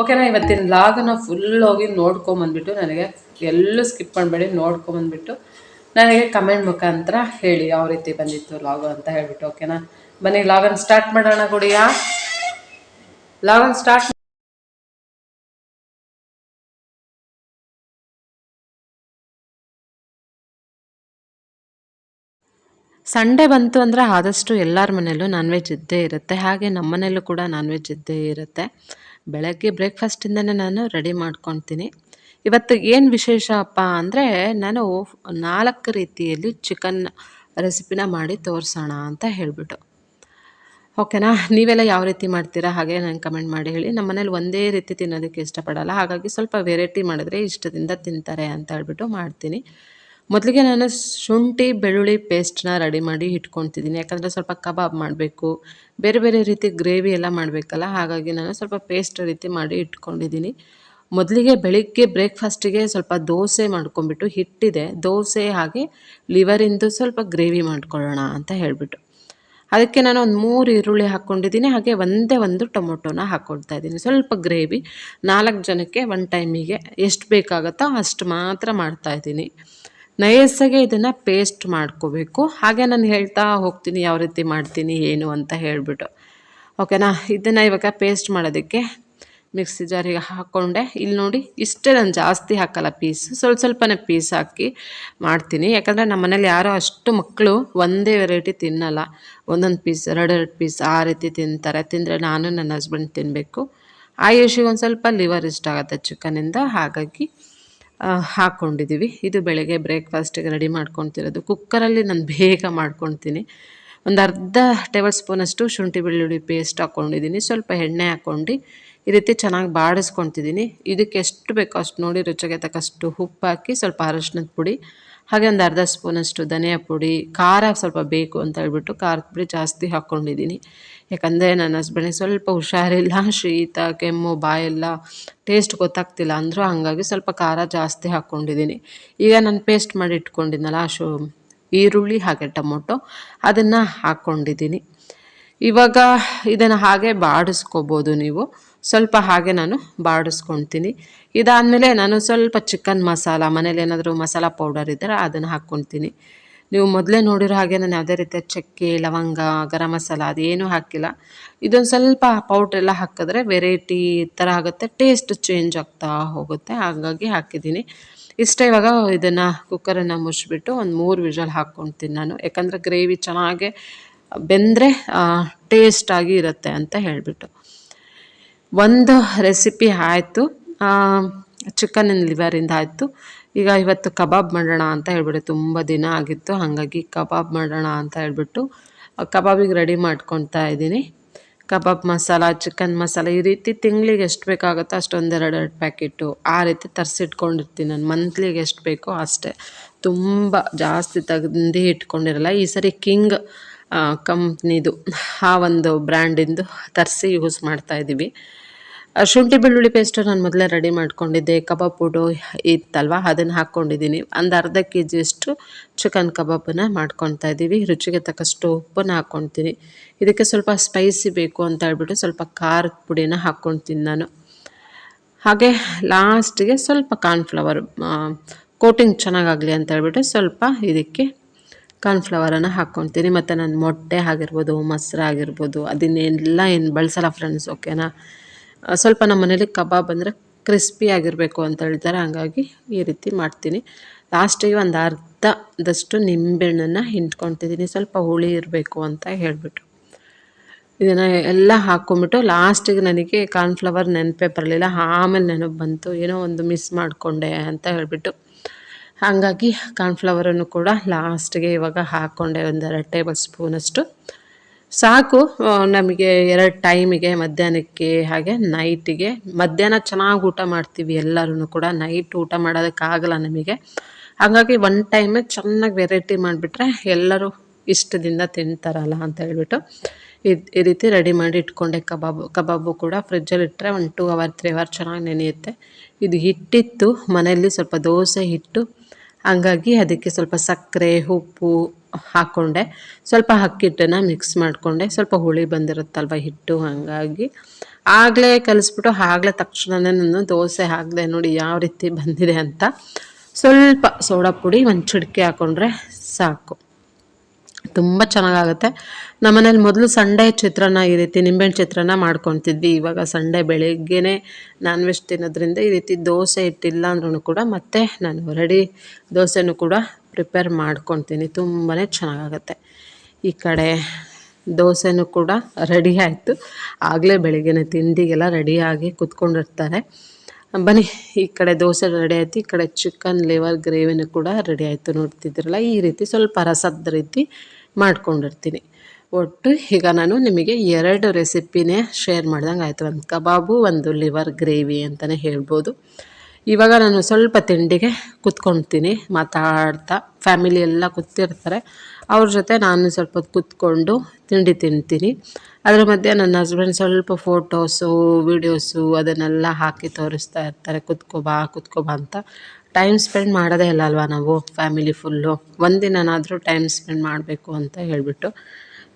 ಓಕೆನಾ ಇವತ್ತಿನ ಲಾಗನ್ನ ಫುಲ್ ಹೋಗಿ ನೋಡ್ಕೊಂಬಂದ್ಬಿಟ್ಟು ನನಗೆ ಎಲ್ಲೂ ಸ್ಕಿಪ್ ಮಾಡಬೇಡಿ, ನೋಡ್ಕೊಂಬಂದ್ಬಿಟ್ಟು ನನಗೆ ಕಮೆಂಟ್ ಮುಖಾಂತರ ಹೇಳಿ ಯಾವ ರೀತಿ ಬಂದಿತ್ತು ಲಾಗು ಅಂತ ಹೇಳ್ಬಿಟ್ಟು ಓಕೆನಾ ಬನ್ನಿ ಲಾಗನ್ ಸ್ಟಾರ್ಟ್ ಮಾಡೋಣ ಗುಡಿಯಾ? ಲಾಗನ್ ಸ್ಟಾರ್ಟ್ ಸಂಡೆ ಬಂತು ಅಂದರೆ ಆದಷ್ಟು ಎಲ್ಲರ ಮನೆಯಲ್ಲೂ ನಾನ್ ವೆಜ್ ಇದ್ದೇ ಇರುತ್ತೆ, ಹಾಗೆ ನಮ್ಮ ಮನೆಯಲ್ಲೂ ಕೂಡ ನಾನ್ ವೆಜ್ ಇದ್ದೇ ಇರುತ್ತೆ. ಬೆಳಗ್ಗೆ ಬ್ರೇಕ್ಫಾಸ್ಟಿಂದನೇ ನಾನು ರೆಡಿ ಮಾಡ್ಕೊತೀನಿ ಇವತ್ತು ಏನು ವಿಶೇಷ ಅಪ್ಪ ಅಂದರೆ ನಾನು ನಾಲ್ಕು ರೀತಿಯಲ್ಲಿ ಚಿಕನ್ ರೆಸಿಪಿನ ಮಾಡಿ ತೋರಿಸೋಣ ಅಂತ ಹೇಳಿಬಿಟ್ಟು. ಓಕೆನಾ? ನೀವೆಲ್ಲ ಯಾವ ರೀತಿ ಮಾಡ್ತೀರಾ ಹಾಗೆ ನಂಗೆ ಕಮೆಂಟ್ ಮಾಡಿ ಹೇಳಿ. ನಮ್ಮ ಮನೇಲಿ ಒಂದೇ ರೀತಿ ತಿನ್ನೋದಕ್ಕೆ ಇಷ್ಟಪಡಲ್ಲ. ಹಾಗಾಗಿ ಸ್ವಲ್ಪ ವೆರೈಟಿ ಮಾಡಿದ್ರೆ ಇಷ್ಟದಿಂದ ತಿಂತಾರೆ ಅಂತ ಹೇಳ್ಬಿಟ್ಟು ಮಾಡ್ತೀನಿ. ಮೊದಲಿಗೆ ನಾನು ಶುಂಠಿ, ಬೆಳ್ಳುಳ್ಳಿ ಪೇಸ್ಟ್ನ ರೆಡಿ ಮಾಡಿ ಇಟ್ಕೊತಿದ್ದೀನಿ ಯಾಕಂದರೆ ಸ್ವಲ್ಪ ಕಬಾಬ್ ಮಾಡಬೇಕು, ಬೇರೆ ಬೇರೆ ರೀತಿ ಗ್ರೇವಿ ಎಲ್ಲ ಮಾಡಬೇಕಲ್ಲ, ಹಾಗಾಗಿ ನಾನು ಸ್ವಲ್ಪ ಪೇಸ್ಟ್ ರೀತಿ ಮಾಡಿ ಇಟ್ಕೊಂಡಿದ್ದೀನಿ ಮೊದಲಿಗೆ ಬೆಳಿಗ್ಗೆ ಬ್ರೇಕ್ಫಾಸ್ಟಿಗೆ ಸ್ವಲ್ಪ ದೋಸೆ ಮಾಡ್ಕೊಂಬಿಟ್ಟು ಹಿಟ್ಟಿದೆ. ದೋಸೆ ಹಾಗೆ ಲಿವರಿಂದು ಸ್ವಲ್ಪ ಗ್ರೇವಿ ಮಾಡ್ಕೊಳ್ಳೋಣ ಅಂತ ಹೇಳಿಬಿಟ್ಟು. ಅದಕ್ಕೆ ನಾನು ಒಂದು ಮೂರು ಈರುಳ್ಳಿ ಹಾಕ್ಕೊಂಡಿದ್ದೀನಿ ಹಾಗೆ ಒಂದೇ ಒಂದು ಟೊಮೊಟೊನ ಹಾಕ್ಕೊಳ್ತಾ ಇದ್ದೀನಿ ಸ್ವಲ್ಪ ಗ್ರೇವಿ ನಾಲ್ಕು ಜನಕ್ಕೆ ಒನ್ ಟೈಮಿಗೆ ಎಷ್ಟು ಬೇಕಾಗುತ್ತೋ ಅಷ್ಟು ಮಾತ್ರ ಮಾಡ್ತಾಯಿದ್ದೀನಿ ನೈಸಾಗೆ ಇದನ್ನು ಪೇಸ್ಟ್ ಮಾಡ್ಕೋಬೇಕು. ಹಾಗೆ ನಾನು ಹೇಳ್ತಾ ಹೋಗ್ತೀನಿ ಯಾವ ರೀತಿ ಮಾಡ್ತೀನಿ, ಏನು ಅಂತ ಹೇಳಿಬಿಟ್ಟು. ಓಕೆನಾ ಇದನ್ನು ಇವಾಗ ಪೇಸ್ಟ್ ಮಾಡೋದಕ್ಕೆ ಮಿಕ್ಸಿ ಜಾರಿಗೆ ಹಾಕ್ಕೊಂಡೆ ಇಲ್ಲಿ ನೋಡಿ ಇಷ್ಟೇ ನಾನು ಜಾಸ್ತಿ ಹಾಕಲ್ಲ ಪೀಸ್ ಸ್ವಲ್ಪ ಸ್ವಲ್ಪನೇ ಪೀಸ್ ಹಾಕಿ ಮಾಡ್ತೀನಿ. ಯಾಕಂದರೆ ನಮ್ಮ ಮನೇಲಿ ಯಾರೋ ಅಷ್ಟು ಮಕ್ಕಳು ಒಂದೇ ವೆರೈಟಿ ತಿನ್ನಲ್ಲ. ಒಂದೊಂದು ಪೀಸ್ ಎರಡೆರಡು ಪೀಸ್ ಆ ರೀತಿ ತಿಂತಾರೆ. ತಿಂದರೆ ನಾನು ನನ್ನ ಹಸ್ಬೆಂಡ್ ತಿನ್ನಬೇಕು ಆಯುಷಿಗೆ ಒಂದು ಸ್ವಲ್ಪ ಲಿವರ್ ಇಷ್ಟ ಆಗುತ್ತೆ ಚಿಕನಿಂದ. ಹಾಗಾಗಿ ಹಾಕ್ಕೊಂಡಿದ್ದೀವಿ ಇದು ಬೆಳಗ್ಗೆ ಬ್ರೇಕ್ಫಾಸ್ಟಿಗೆ ರೆಡಿ ಮಾಡ್ಕೊತಿರೋದು ಕುಕ್ಕರಲ್ಲಿ ನಾನು ಬೇಗ ಮಾಡ್ಕೊತೀನಿ ಒಂದು ಅರ್ಧ ಟೇಬಲ್ ಸ್ಪೂನಷ್ಟು ಶುಂಠಿ ಬೆಳ್ಳುಳ್ಳಿ ಪೇಸ್ಟ್ ಹಾಕ್ಕೊಂಡಿದ್ದೀನಿ ಸ್ವಲ್ಪ ಎಣ್ಣೆ ಹಾಕ್ಕೊಂಡು ಈ ರೀತಿ ಚೆನ್ನಾಗಿ ಬಾಡಿಸ್ಕೊತಿದ್ದೀನಿ ಇದಕ್ಕೆ ಎಷ್ಟು ಬೇಕೋ ಅಷ್ಟು ನೋಡಿ ರುಚಿಗೆ ತಕ್ಕಷ್ಟು ಉಪ್ಪು ಹಾಕಿ ಸ್ವಲ್ಪ ಅರಶಿನದ ಪುಡಿ ಹಾಗೆ ಒಂದು ಅರ್ಧ ಸ್ಪೂನಷ್ಟು ಧನಿಯಾ ಪುಡಿ, ಖಾರ ಸ್ವಲ್ಪ ಬೇಕು ಅಂತ ಹೇಳ್ಬಿಟ್ಟು ಖಾರದ ಪುಡಿ ಜಾಸ್ತಿ ಹಾಕ್ಕೊಂಡಿದ್ದೀನಿ. ಯಾಕಂದರೆ ನನ್ನ ಹಸ್ಬೆಂಡಿಗೆ ಸ್ವಲ್ಪ ಹುಷಾರಿಲ್ಲ, ಶೀತ, ಕೆಮ್ಮು, ಬಾಯೆಲ್ಲ ಟೇಸ್ಟ್ ಗೊತ್ತಾಗ್ತಿಲ್ಲ ಅಂದರೂ ಹಾಗಾಗಿ ಸ್ವಲ್ಪ ಖಾರ ಜಾಸ್ತಿ ಹಾಕ್ಕೊಂಡಿದ್ದೀನಿ. ಈಗ ನಾನು ಪೇಸ್ಟ್ ಮಾಡಿ ಇಟ್ಕೊಂಡಿದ್ನಲ್ಲ ಶು, ಈರುಳ್ಳಿ ಹಾಗೆ ಟೊಮೊಟೊ, ಅದನ್ನು ಹಾಕ್ಕೊಂಡಿದ್ದೀನಿ. ಇವಾಗ ಇದನ್ನು ಹಾಗೆ ಬಾಡಿಸ್ಕೋಬೋದು ನೀವು. ಸ್ವಲ್ಪ ಹಾಗೆ ನಾನು ಬಾಡಿಸ್ಕೊಳ್ತೀನಿ ಇದಾದಮೇಲೆ ನಾನು ಸ್ವಲ್ಪ ಚಿಕನ್ ಮಸಾಲ, ಮನೇಲಿ ಏನಾದರೂ ಮಸಾಲ ಪೌಡರ್ ಇದ್ದರೆ ಅದನ್ನು ಹಾಕ್ಕೊಳ್ತೀನಿ ನೀವು ಮೊದಲೇ ನೋಡಿರೋ ಹಾಗೆ ನಾನು ಯಾವುದೇ ರೀತಿಯ ಚಕ್ಕೆ, ಲವಂಗ, ಗರಂ ಮಸಾಲ ಅದೇನೂ ಹಾಕಿಲ್ಲ. ಇದೊಂದು ಸ್ವಲ್ಪ ಪೌಡ್ರೆಲ್ಲ ಹಾಕಿದ್ರೆ ವೆರೈಟಿ ಥರ ಆಗುತ್ತೆ ಟೇಸ್ಟ್ ಚೇಂಜ್ ಆಗ್ತಾ ಹೋಗುತ್ತೆ. ಹಾಗಾಗಿ ಹಾಕಿದ್ದೀನಿ. ಇಷ್ಟ ಇವಾಗ ಇದನ್ನು ಕುಕ್ಕರನ್ನು ಮುಚ್ಚಿಬಿಟ್ಟು ಒಂದು ಮೂರು ವಿಷಲ್ ಹಾಕ್ಕೊಳ್ತೀನಿ ನಾನು. ಯಾಕಂದರೆ ಗ್ರೇವಿ ಚೆನ್ನಾಗೆ ಬೆಂದರೆ ಟೇಸ್ಟಾಗಿ ಇರುತ್ತೆ ಅಂತ ಹೇಳಿಬಿಟ್ಟು. ಒಂದು ರೆಸಿಪಿ ಆಯಿತು. ಚಿಕನ್ ಲಿವರಿಂದ ಆಯಿತು. ಈಗ ಇವತ್ತು ಕಬಾಬ್ ಮಾಡೋಣ ಅಂತ ಹೇಳ್ಬಿಟ್ಟು ತುಂಬ ದಿನ ಆಗಿತ್ತು. ಹಾಗಾಗಿ ಕಬಾಬ್ ಮಾಡೋಣ ಅಂತ ಹೇಳ್ಬಿಟ್ಟು ಕಬಾಬಿಗೆ ರೆಡಿ ಮಾಡ್ಕೊತಾ ಇದ್ದೀನಿ. ಕಬಾಬ್ ಮಸಾಲ ಚಿಕನ್ ಮಸಾಲ, ಈ ರೀತಿ ತಿಂಗಳಿಗೆ ಎಷ್ಟು ಬೇಕಾಗುತ್ತೋ ಅಷ್ಟೊಂದೆರಡು ಎರಡು ಪ್ಯಾಕೆಟು ಆ ರೀತಿ ತರಿಸಿಟ್ಕೊಂಡಿರ್ತೀನಿ ನಾನು. ಮಂತ್ಲಿಗೆ ಎಷ್ಟು ಬೇಕೋ ಅಷ್ಟೇ. ತುಂಬ ಜಾಸ್ತಿ ತೆಗೆದು ಇಟ್ಕೊಂಡಿರಲ್ಲ, ಈ ಸರಿ ಕಿಂಗ್ ಕಂಪ್ನಿದು, ಆ ಒಂದು ಬ್ರ್ಯಾಂಡಿಂದು ತರಿಸಿ ಯೂಸ್ ಮಾಡ್ತಾಯಿದ್ದೀವಿ ಶುಂಠಿ ಬೆಳ್ಳುಳ್ಳಿ ಪೇಸ್ಟು ನಾನು ಮೊದಲೇ ರೆಡಿ ಮಾಡ್ಕೊಂಡಿದ್ದೆ. ಕಬಾಬ್ ಪುಡು ಇತ್ತಲ್ವ? ಅದನ್ನು ಹಾಕ್ಕೊಂಡಿದ್ದೀನಿ ಒಂದು ಅರ್ಧ ಕೆ ಜಿಯಷ್ಟು ಚಿಕನ್ ಕಬಾಬನ್ನು ಮಾಡ್ಕೊತಾ ಇದ್ದೀವಿ ರುಚಿಗೆ ತಕ್ಕಷ್ಟು ಉಪ್ಪನ್ನು ಹಾಕ್ಕೊತೀನಿ ಇದಕ್ಕೆ ಸ್ವಲ್ಪ ಸ್ಪೈಸಿ ಬೇಕು ಅಂತ ಹೇಳ್ಬಿಟ್ಟು ಸ್ವಲ್ಪ ಖಾರದ ಪುಡಿನ ಹಾಕ್ಕೊತೀನಿ ನಾನು. ಹಾಗೆ ಲಾಸ್ಟಿಗೆ ಸ್ವಲ್ಪ ಕಾರ್ನ್ಫ್ಲವರ್ ಕೋಟಿಂಗ್ ಚೆನ್ನಾಗಾಗಲಿ ಅಂತ ಹೇಳ್ಬಿಟ್ಟು ಸ್ವಲ್ಪ ಇದಕ್ಕೆ ಕಾರ್ನ್ಫ್ಲವರನ್ನು ಹಾಕ್ಕೊತೀನಿ ಮತ್ತು ನಾನು ಮೊಟ್ಟೆ ಆಗಿರ್ಬೋದು, ಮೊಸರು ಆಗಿರ್ಬೋದು, ಅದನ್ನೆಲ್ಲ ಏನು ಬಳಸಲ್ಲ ಫ್ರೆಂಡ್ಸ್ ಓಕೆನಾ ಸ್ವಲ್ಪ ನಮ್ಮ ಮನೇಲಿ ಕಬಾಬ್ ಅಂದರೆ ಕ್ರಿಸ್ಪಿ ಆಗಿರಬೇಕು ಅಂತ ಹೇಳ್ತಾರೆ. ಹಾಗಾಗಿ ಈ ರೀತಿ ಮಾಡ್ತೀನಿ. ಲಾಸ್ಟಿಗೆ ಒಂದು ಅರ್ಧದಷ್ಟು ನಿಂಬೆಹಣ್ಣನ್ನು ಹಿಂಡ್ಕೊತಿದ್ದೀನಿ. ಸ್ವಲ್ಪ ಹುಳಿ ಇರಬೇಕು ಅಂತ ಹೇಳಿಬಿಟ್ಟು. ಇದನ್ನು ಎಲ್ಲ ಹಾಕ್ಕೊಂಬಿಟ್ಟು ಲಾಸ್ಟಿಗೆ ನನಗೆ ಕಾರ್ನ್ಫ್ಲವರ್ ನೆನಪೇ ಬರಲಿಲ್ಲ. ಆಮೇಲೆ ನೆನಪು ಬಂತು. ಏನೋ ಒಂದು ಮಿಸ್ ಮಾಡಿಕೊಂಡೆ ಅಂತ ಹೇಳಿಬಿಟ್ಟು. ಹಾಗಾಗಿ ಕಾರ್ನ್ಫ್ಲವರನ್ನು ಕೂಡ ಲಾಸ್ಟಿಗೆ ಇವಾಗ ಹಾಕ್ಕೊಂಡೆ ಒಂದೆರಡು ಟೇಬಲ್ ಸ್ಪೂನಷ್ಟು ಸಾಕು ನಮಗೆ ಎರಡು ಟೈಮಿಗೆ ಮಧ್ಯಾಹ್ನಕ್ಕೆ ಹಾಗೆ ನೈಟಿಗೆ ಮಧ್ಯಾಹ್ನ ಚೆನ್ನಾಗಿ ಊಟ ಮಾಡ್ತೀವಿ ಎಲ್ಲರೂ ಕೂಡ ನೈಟ್ ಊಟ ಮಾಡೋದಕ್ಕಾಗಲ್ಲ ನಮಗೆ. ಹಾಗಾಗಿ ಒನ್ ಟೈಮೇ ಚೆನ್ನಾಗಿ ವೆರೈಟಿ ಮಾಡಿಬಿಟ್ರೆ ಎಲ್ಲರೂ ಇಷ್ಟದಿಂದ ತಿಂತಾರಲ್ಲ ಅಂತ ಹೇಳ್ಬಿಟ್ಟು ಈ ರೀತಿ ರೆಡಿ ಮಾಡಿ ಇಟ್ಕೊಂಡೆ ಕಬಾಬು ಕಬಾಬು ಕೂಡ ಫ್ರಿಜ್ಜಲ್ಲಿ ಇಟ್ಟರೆ ಒಂದು ಟೂ ಅವರ್ ತ್ರೀ ಅವರ್ ಚೆನ್ನಾಗಿ ನೆನೆಯುತ್ತೆ. ಇದು ಹಿಟ್ಟಿತ್ತು, ಮನೆಯಲ್ಲಿ ಸ್ವಲ್ಪ ದೋಸೆ ಹಿಟ್ಟು. ಹಂಗಾಗಿ ಅದಕ್ಕೆ ಸ್ವಲ್ಪ ಸಕ್ಕರೆ, ಉಪ್ಪು ಹಾಕ್ಕೊಂಡೆ ಸ್ವಲ್ಪ ಅಕ್ಕಿಟ್ಟನ್ನು ಮಿಕ್ಸ್ ಮಾಡಿಕೊಂಡೆ. ಸ್ವಲ್ಪ ಹುಳಿ ಬಂದಿರುತ್ತಲ್ವ ಹಿಟ್ಟು ಹಾಗಾಗಿ. ಆಗಲೇ ಕಲಿಸ್ಬಿಟ್ಟು ಆಗಲೇ ತಕ್ಷಣವೇ ನಾನು ದೋಸೆ ಹಾಕಿದೆ ನೋಡಿ ಯಾವ ರೀತಿ ಬಂದಿದೆ ಅಂತ. ಸ್ವಲ್ಪ ಸೋಡಾ ಪುಡಿ, ಒಂದು ಚಿಟಿಕೆ ಹಾಕ್ಕೊಂಡ್ರೆ ಸಾಕು. ತುಂಬ ಚೆನ್ನಾಗಾಗುತ್ತೆ. ನಮ್ಮನೇಲಿ ಮೊದಲು ಸಂಡೇ ಚಿತ್ರಾನ್ನ ಈ ರೀತಿ ನಿಂಬೆಹಣ್ಣು ಚಿತ್ರಾನ್ನ ಮಾಡ್ಕೊತಿದ್ವಿ. ಇವಾಗ ಸಂಡೇ ಬೆಳಿಗ್ಗೆನೇ ನಾನ್ ವೆಜ್ ತಿನ್ನೋದ್ರಿಂದ ಈ ರೀತಿ ದೋಸೆ ಇಟ್ಟಿಲ್ಲ ಅಂದ್ರೂ ಕೂಡ ಮತ್ತೆ ನಾನು ರೆಡಿ ದೋಸೆನೂ ಕೂಡ ಪ್ರಿಪೇರ್ ಮಾಡ್ಕೊತೀನಿ. ತುಂಬಾ ಚೆನ್ನಾಗಾಗುತ್ತೆ. ಈ ಕಡೆ ದೋಸೆನೂ ಕೂಡ ರೆಡಿ ಆಯಿತು. ಆಗಲೇ ಬೆಳಿಗ್ಗೆನೆ ತಿಂಡಿಗೆಲ್ಲ ರೆಡಿಯಾಗಿ ಕುತ್ಕೊಂಡಿರ್ತಾರೆ. ಬನ್ನಿ, ಈ ಕಡೆ ದೋಸೆ ರೆಡಿ ಆಯಿತು. ಈ ಕಡೆ ಚಿಕನ್ ಲಿವರ್ ಗ್ರೇವಿನೂ ಕೂಡ ರೆಡಿ ಆಯಿತು ನೋಡ್ತಿದ್ರಲ್ಲ ಈ ರೀತಿ ಸ್ವಲ್ಪ ರಸದ ರೀತಿ ಮಾಡ್ಕೊಂಡಿರ್ತೀನಿ. ಒಟ್ಟು ಈಗ ನಾನು ನಿಮಗೆ ಎರಡು ರೆಸಿಪಿನೇ ಶೇರ್ ಮಾಡ್ದಂಗೆ ಆಯಿತು ಒಂದು ಕಬಾಬು, ಒಂದು ಲಿವರ್ ಗ್ರೇವಿ ಅಂತಲೇ ಹೇಳ್ಬೋದು. ಇವಾಗ ನಾನು ಸ್ವಲ್ಪ ತಿಂಡಿಗೆ ಕುತ್ಕೊಳ್ತೀನಿ, ಮಾತಾಡ್ತಾ ಫ್ಯಾಮಿಲಿ ಎಲ್ಲ ಕೂತಿರ್ತಾರೆ. ಅವ್ರ ಜೊತೆ ನಾನು ಸ್ವಲ್ಪ ಕೂತ್ಕೊಂಡು ತಿಂಡಿ ತಿಂತೀನಿ. ಅದರ ಮಧ್ಯೆ ನನ್ನ ಹಸ್ಬೆಂಡ್ ಸ್ವಲ್ಪ ಫೋಟೋಸು ವೀಡಿಯೋಸು ಅದನ್ನೆಲ್ಲ ಹಾಕಿ ತೋರಿಸ್ತಾ ಇರ್ತಾರೆ. ಕುತ್ಕೋಬಾ ಕುತ್ಕೋಬಾ ಅಂತ. ಟೈಮ್ ಸ್ಪೆಂಡ್ ಮಾಡೋದೇ ಇಲ್ಲ ಅಲ್ವಾ ನಾವು ಫ್ಯಾಮಿಲಿ ಫುಲ್ಲು ಒಂದಿನನಾದರೂ ಟೈಮ್ ಸ್ಪೆಂಡ್ ಮಾಡಬೇಕು ಅಂತ ಹೇಳಿಬಿಟ್ಟು.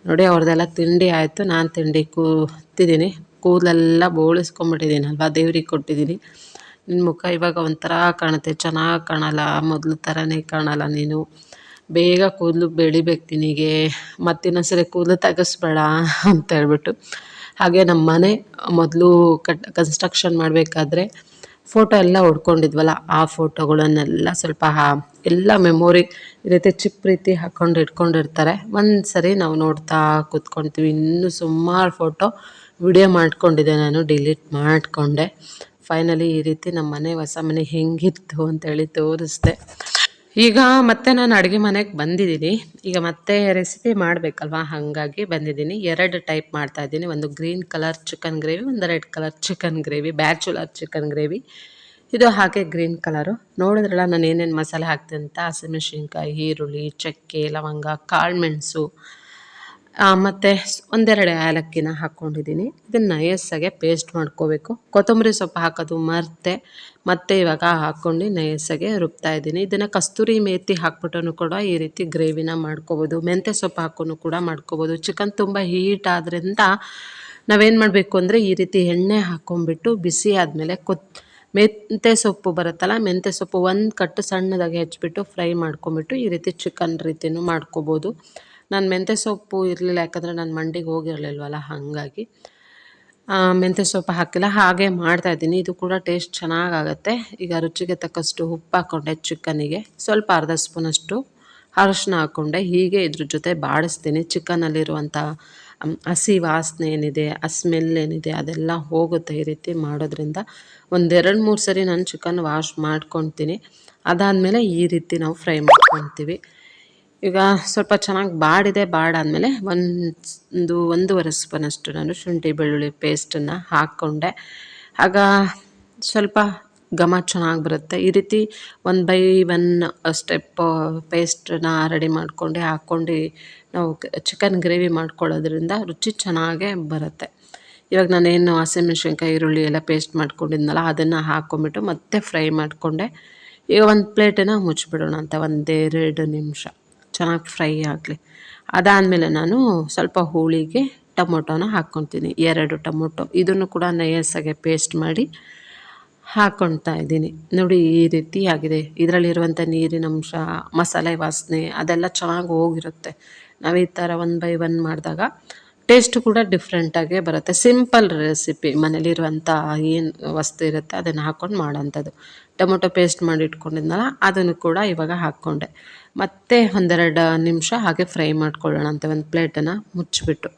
ನೋಡಿ, ಅವ್ರದ್ದೆಲ್ಲ ತಿಂಡಿ ಆಯಿತು. ನಾನು ತಿಂಡಿ ಕೂತಿದ್ದೀನಿ ಕೂದಲೆಲ್ಲ ಬೋಳಿಸ್ಕೊಂಬಿಟ್ಟಿದ್ದೀನಲ್ವಾ ದೇವ್ರಿಗೆ ಕೊಟ್ಟಿದ್ದೀನಿ. ನಿನ್ನ ಮುಖ ಇವಾಗ ಒಂಥರ ಕಾಣುತ್ತೆ, ಚೆನ್ನಾಗಿ ಕಾಣಲ್ಲ, ಮೊದಲು ಥರನೇ ಕಾಣಲ್ಲ ನೀನು. ಬೇಗ ಕೂದಲು ಬೆಳಿಬೇಕು ನಿನಗೆ ಮತ್ತಿನ್ನೊಂದ್ಸರಿ ಕೂದಲು ತೆಗೆಸ್ಬೇಡ ಅಂತ ಹೇಳ್ಬಿಟ್ಟು. ಹಾಗೆ ನಮ್ಮ ಮನೆ ಮೊದಲು ಕಟ್ ಕನ್ಸ್ಟ್ರಕ್ಷನ್ ಮಾಡಬೇಕಾದ್ರೆ ಫೋಟೋ ಎಲ್ಲ ಹೊಡ್ಕೊಂಡಿದ್ವಲ್ಲ, ಆ ಫೋಟೋಗಳನ್ನೆಲ್ಲ ಸ್ವಲ್ಪ ಎಲ್ಲ ಮೆಮೊರಿ ಈ ರೀತಿ ಚಿಪ್ ರೀತಿ ಹಾಕ್ಕೊಂಡು ಇಟ್ಕೊಂಡಿರ್ತಾರೆ. ಒಂದು ಸರಿ ನಾವು ನೋಡ್ತಾ ಕೂತ್ಕೊಳ್ತೀವಿ ಇನ್ನೂ ಸುಮಾರು ಫೋಟೋ ವಿಡಿಯೋ ಮಾಡಿಕೊಂಡಿದ್ದೆ ನಾನು ಡಿಲೀಟ್ ಮಾಡಿಕೊಂಡೆ. ಫೈನಲಿ ಈ ರೀತಿ ನಮ್ಮ ಮನೆ ಹೊಸ ಮನೆ ಹೆಂಗಿತ್ತು ಅಂತೇಳಿ ತೋರಿಸ್ದೆ. ಈಗ ಮತ್ತೆ ನಾನು ಅಡುಗೆ ಮನೆಗೆ ಬಂದಿದ್ದೀನಿ. ಈಗ ಮತ್ತೆ ರೆಸಿಪಿ ಮಾಡಬೇಕಲ್ವಾ? ಹಾಗಾಗಿ ಬಂದಿದ್ದೀನಿ. ಎರಡು ಟೈಪ್ ಮಾಡ್ತಾ ಇದ್ದೀನಿ. ಒಂದು ಗ್ರೀನ್ ಕಲರ್ ಚಿಕನ್ ಗ್ರೇವಿ ಒಂದು red colour chicken gravy bachelor chicken gravy ಇದು ಹಾಗೆ ಗ್ರೀನ್ ಕಲರು ನೋಡಿದ್ರಲ್ಲ, ನಾನು ಏನೇನು ಮಸಾಲೆ ಹಾಕ್ತೀನಿ ಅಂತ? ಹಸಿಮೆಣ್ಸಿನ್ಕಾಯಿ, ಈರುಳ್ಳಿ, ಚಕ್ಕೆ, ಲವಂಗ ಕಾಳುಮೆಣಸು ಮತ್ತು ಒಂದೆರಡು ಏಲಕ್ಕಿನ ಹಾಕ್ಕೊಂಡಿದ್ದೀನಿ ಇದನ್ನು ನಯಸ್ಸಾಗೆ ಪೇಸ್ಟ್ ಮಾಡ್ಕೋಬೇಕು. ಕೊತ್ತಂಬರಿ ಸೊಪ್ಪು ಹಾಕೋದು ಮರ್ತೆ. ಮತ್ತೆ ಇವಾಗ ಹಾಕ್ಕೊಂಡು ನಯಸ್ಸಾಗೆ ರುಬ್ತಾ ಇದ್ದೀನಿ. ಇದನ್ನು ಕಸ್ತೂರಿ ಮೇತಿ ಹಾಕ್ಬಿಟ್ಟು ಕೂಡ ಈ ರೀತಿ ಗ್ರೇವಿನ ಮಾಡ್ಕೋಬೋದು. ಮೆಂತ್ಯ ಸೊಪ್ಪು ಹಾಕೊಂಡು ಕೂಡ ಮಾಡ್ಕೋಬೋದು. ಚಿಕನ್ ತುಂಬ ಹೀಟ್ ಆದ್ರಿಂದ ನಾವೇನು ಮಾಡಬೇಕು ಅಂದರೆ ಈ ರೀತಿ ಎಣ್ಣೆ ಹಾಕ್ಕೊಂಬಿಟ್ಟು ಬಿಸಿ ಆದಮೇಲೆ ಕೊತ್, ಮೆಂತ್ಯ ಸೊಪ್ಪು ಬರುತ್ತಲ್ಲ, ಮೆಂತ್ಯ ಸೊಪ್ಪು ಒಂದು ಕಟ್ಟು ಸಣ್ಣದಾಗಿ ಹೆಚ್ಚಿಬಿಟ್ಟು ಫ್ರೈ ಮಾಡ್ಕೊಂಬಿಟ್ಟು ಈ ರೀತಿ ಚಿಕನ್ ರೀತಿಯೂ ಮಾಡ್ಕೋಬೋದು. ನಾನು ಮೆಂತ್ಯ ಸೊಪ್ಪು ಇರಲಿಲ್ಲ, ಯಾಕಂದರೆ ನಾನು ಮಂಡಿಗೆ ಹೋಗಿರಲಿಲ್ವಲ್ಲ, ಹಾಗಾಗಿ. ಮೆಂತ್ಯ ಸೊಪ್ಪು ಹಾಕಿಲ್ಲ. ಹಾಗೆ ಮಾಡ್ತಾಯಿದ್ದೀನಿ ಇದು ಕೂಡ ಟೇಸ್ಟ್ ಚೆನ್ನಾಗಾಗತ್ತೆ. ಈಗ ರುಚಿಗೆ ತಕ್ಕಷ್ಟು ಉಪ್ಪು ಹಾಕ್ಕೊಂಡೆ ಚಿಕನಿಗೆ. ಸ್ವಲ್ಪ ಅರ್ಧ ಸ್ಪೂನಷ್ಟು ಅರಶಿನ ಹಾಕ್ಕೊಂಡೆ ಹೀಗೆ ಇದ್ರ ಜೊತೆ ಬಾಡಿಸ್ತೀನಿ. ಚಿಕನಲ್ಲಿರುವಂಥ ಹಸಿ ವಾಸನೆ ಏನಿದೆ, ಆ ಸ್ಮೆಲ್ ಏನಿದೆ, ಅದೆಲ್ಲ ಹೋಗುತ್ತೆ ಈ ರೀತಿ ಮಾಡೋದ್ರಿಂದ. ಒಂದೆರಡು ಮೂರು ಸರಿ ನಾನು ಚಿಕನ್ ವಾಶ್ ಮಾಡ್ಕೊತೀನಿ. ಅದಾದಮೇಲೆ ಈ ರೀತಿ ನಾವು ಫ್ರೈ ಮಾಡ್ಕೊತೀವಿ. ಈಗ ಸ್ವಲ್ಪ ಚೆನ್ನಾಗಿ ಬಾಡಿದೆ ಬಾಡಾದಮೇಲೆ ಒಂದು ಒಂದೂವರೆ ಸ್ಪೂನಷ್ಟು ನಾನು ಶುಂಠಿ, ಬೆಳ್ಳುಳ್ಳಿ ಪೇಸ್ಟನ್ನು ಹಾಕ್ಕೊಂಡೆ. ಆಗ ಸ್ವಲ್ಪ ಘಮ ಚೆನ್ನಾಗಿ ಬರುತ್ತೆ. ಈ ರೀತಿ ಒನ್ ಬೈ ಒನ್ ಸ್ಟೆಪ್ ಪೇಸ್ಟನ್ನ ರೆಡಿ ಮಾಡ್ಕೊಂಡು, ಹಾಕ್ಕೊಂಡು. ನಾವು ಚಿಕನ್ ಗ್ರೇವಿ ಮಾಡ್ಕೊಳ್ಳೋದ್ರಿಂದ ರುಚಿ ಚೆನ್ನಾಗೇ ಬರುತ್ತೆ. ಇವಾಗ ನಾನೇನು ಹಸಿಮೆಣ್ಸಿನ್ಕಾಯಿ ಈರುಳ್ಳಿ ಎಲ್ಲ ಪೇಸ್ಟ್ ಮಾಡ್ಕೊಂಡಿದ್ನಲ್ಲ, ಅದನ್ನು ಹಾಕ್ಕೊಂಬಿಟ್ಟು ಮತ್ತೆ ಫ್ರೈ ಮಾಡಿಕೊಂಡೆ. ಈಗ ಒಂದು ಪ್ಲೇಟನ್ನು ಮುಚ್ಚಿಬಿಡೋಣ ಅಂತ ಒಂದೆರಡು ನಿಮಿಷ. ಚೆನ್ನಾಗಿ ಫ್ರೈ ಆಗಲಿ. ಅದಾದಮೇಲೆ ನಾನು ಸ್ವಲ್ಪ ಹೋಳಿಗೆ ಟೊಮೊಟೊನ ಹಾಕ್ಕೊತೀನಿ. ಎರಡು ಟೊಮೊಟೊ. ಇದನ್ನು ಕೂಡ ನಯಸ್ಸಾಗೆ ಪೇಸ್ಟ್ ಮಾಡಿ ಹಾಕ್ಕೊಳ್ತಾ ಇದ್ದೀನಿ. ನೋಡಿ, ಈ ರೀತಿ ಆಗಿದೆ. ಇದರಲ್ಲಿರುವಂಥ ನೀರಿನ ಅಂಶ, ಮಸಾಲೆ ವಾಸನೆ ಅದೆಲ್ಲ ಚೆನ್ನಾಗಿ ಹೋಗಿರುತ್ತೆ. ನಾವು ಈ ಥರ ಒನ್ ಬೈ ಒನ್ ಮಾಡಿದಾಗ ಟೇಸ್ಟ್ ಕೂಡ ಡಿಫ್ರೆಂಟಾಗೆ ಬರುತ್ತೆ. ಸಿಂಪಲ್ ರೆಸಿಪಿ ಮನೇಲಿರುವಂಥ ಏನು ವಸ್ತು ಇರುತ್ತೆ ಅದನ್ನು ಹಾಕ್ಕೊಂಡು ಮಾಡೋಂಥದ್ದು ಟೊಮೊಟೊ ಪೇಸ್ಟ್ ಮಾಡಿ ಇಟ್ಕೊಂಡಿದ್ನಲ್ಲ, ಅದನ್ನು ಕೂಡ ಇವಾಗ ಹಾಕ್ಕೊಂಡೆ. ಮತ್ತೆ ಒಂದೆರಡು ನಿಮಿಷ ಹಾಗೆ ಫ್ರೈ ಮಾಡ್ಕೊಳ್ಳೋಣ ಅಂತ ಒಂದು ಪ್ಲೇಟನ್ನು ಮುಚ್ಚಿಬಿಟ್ಟು.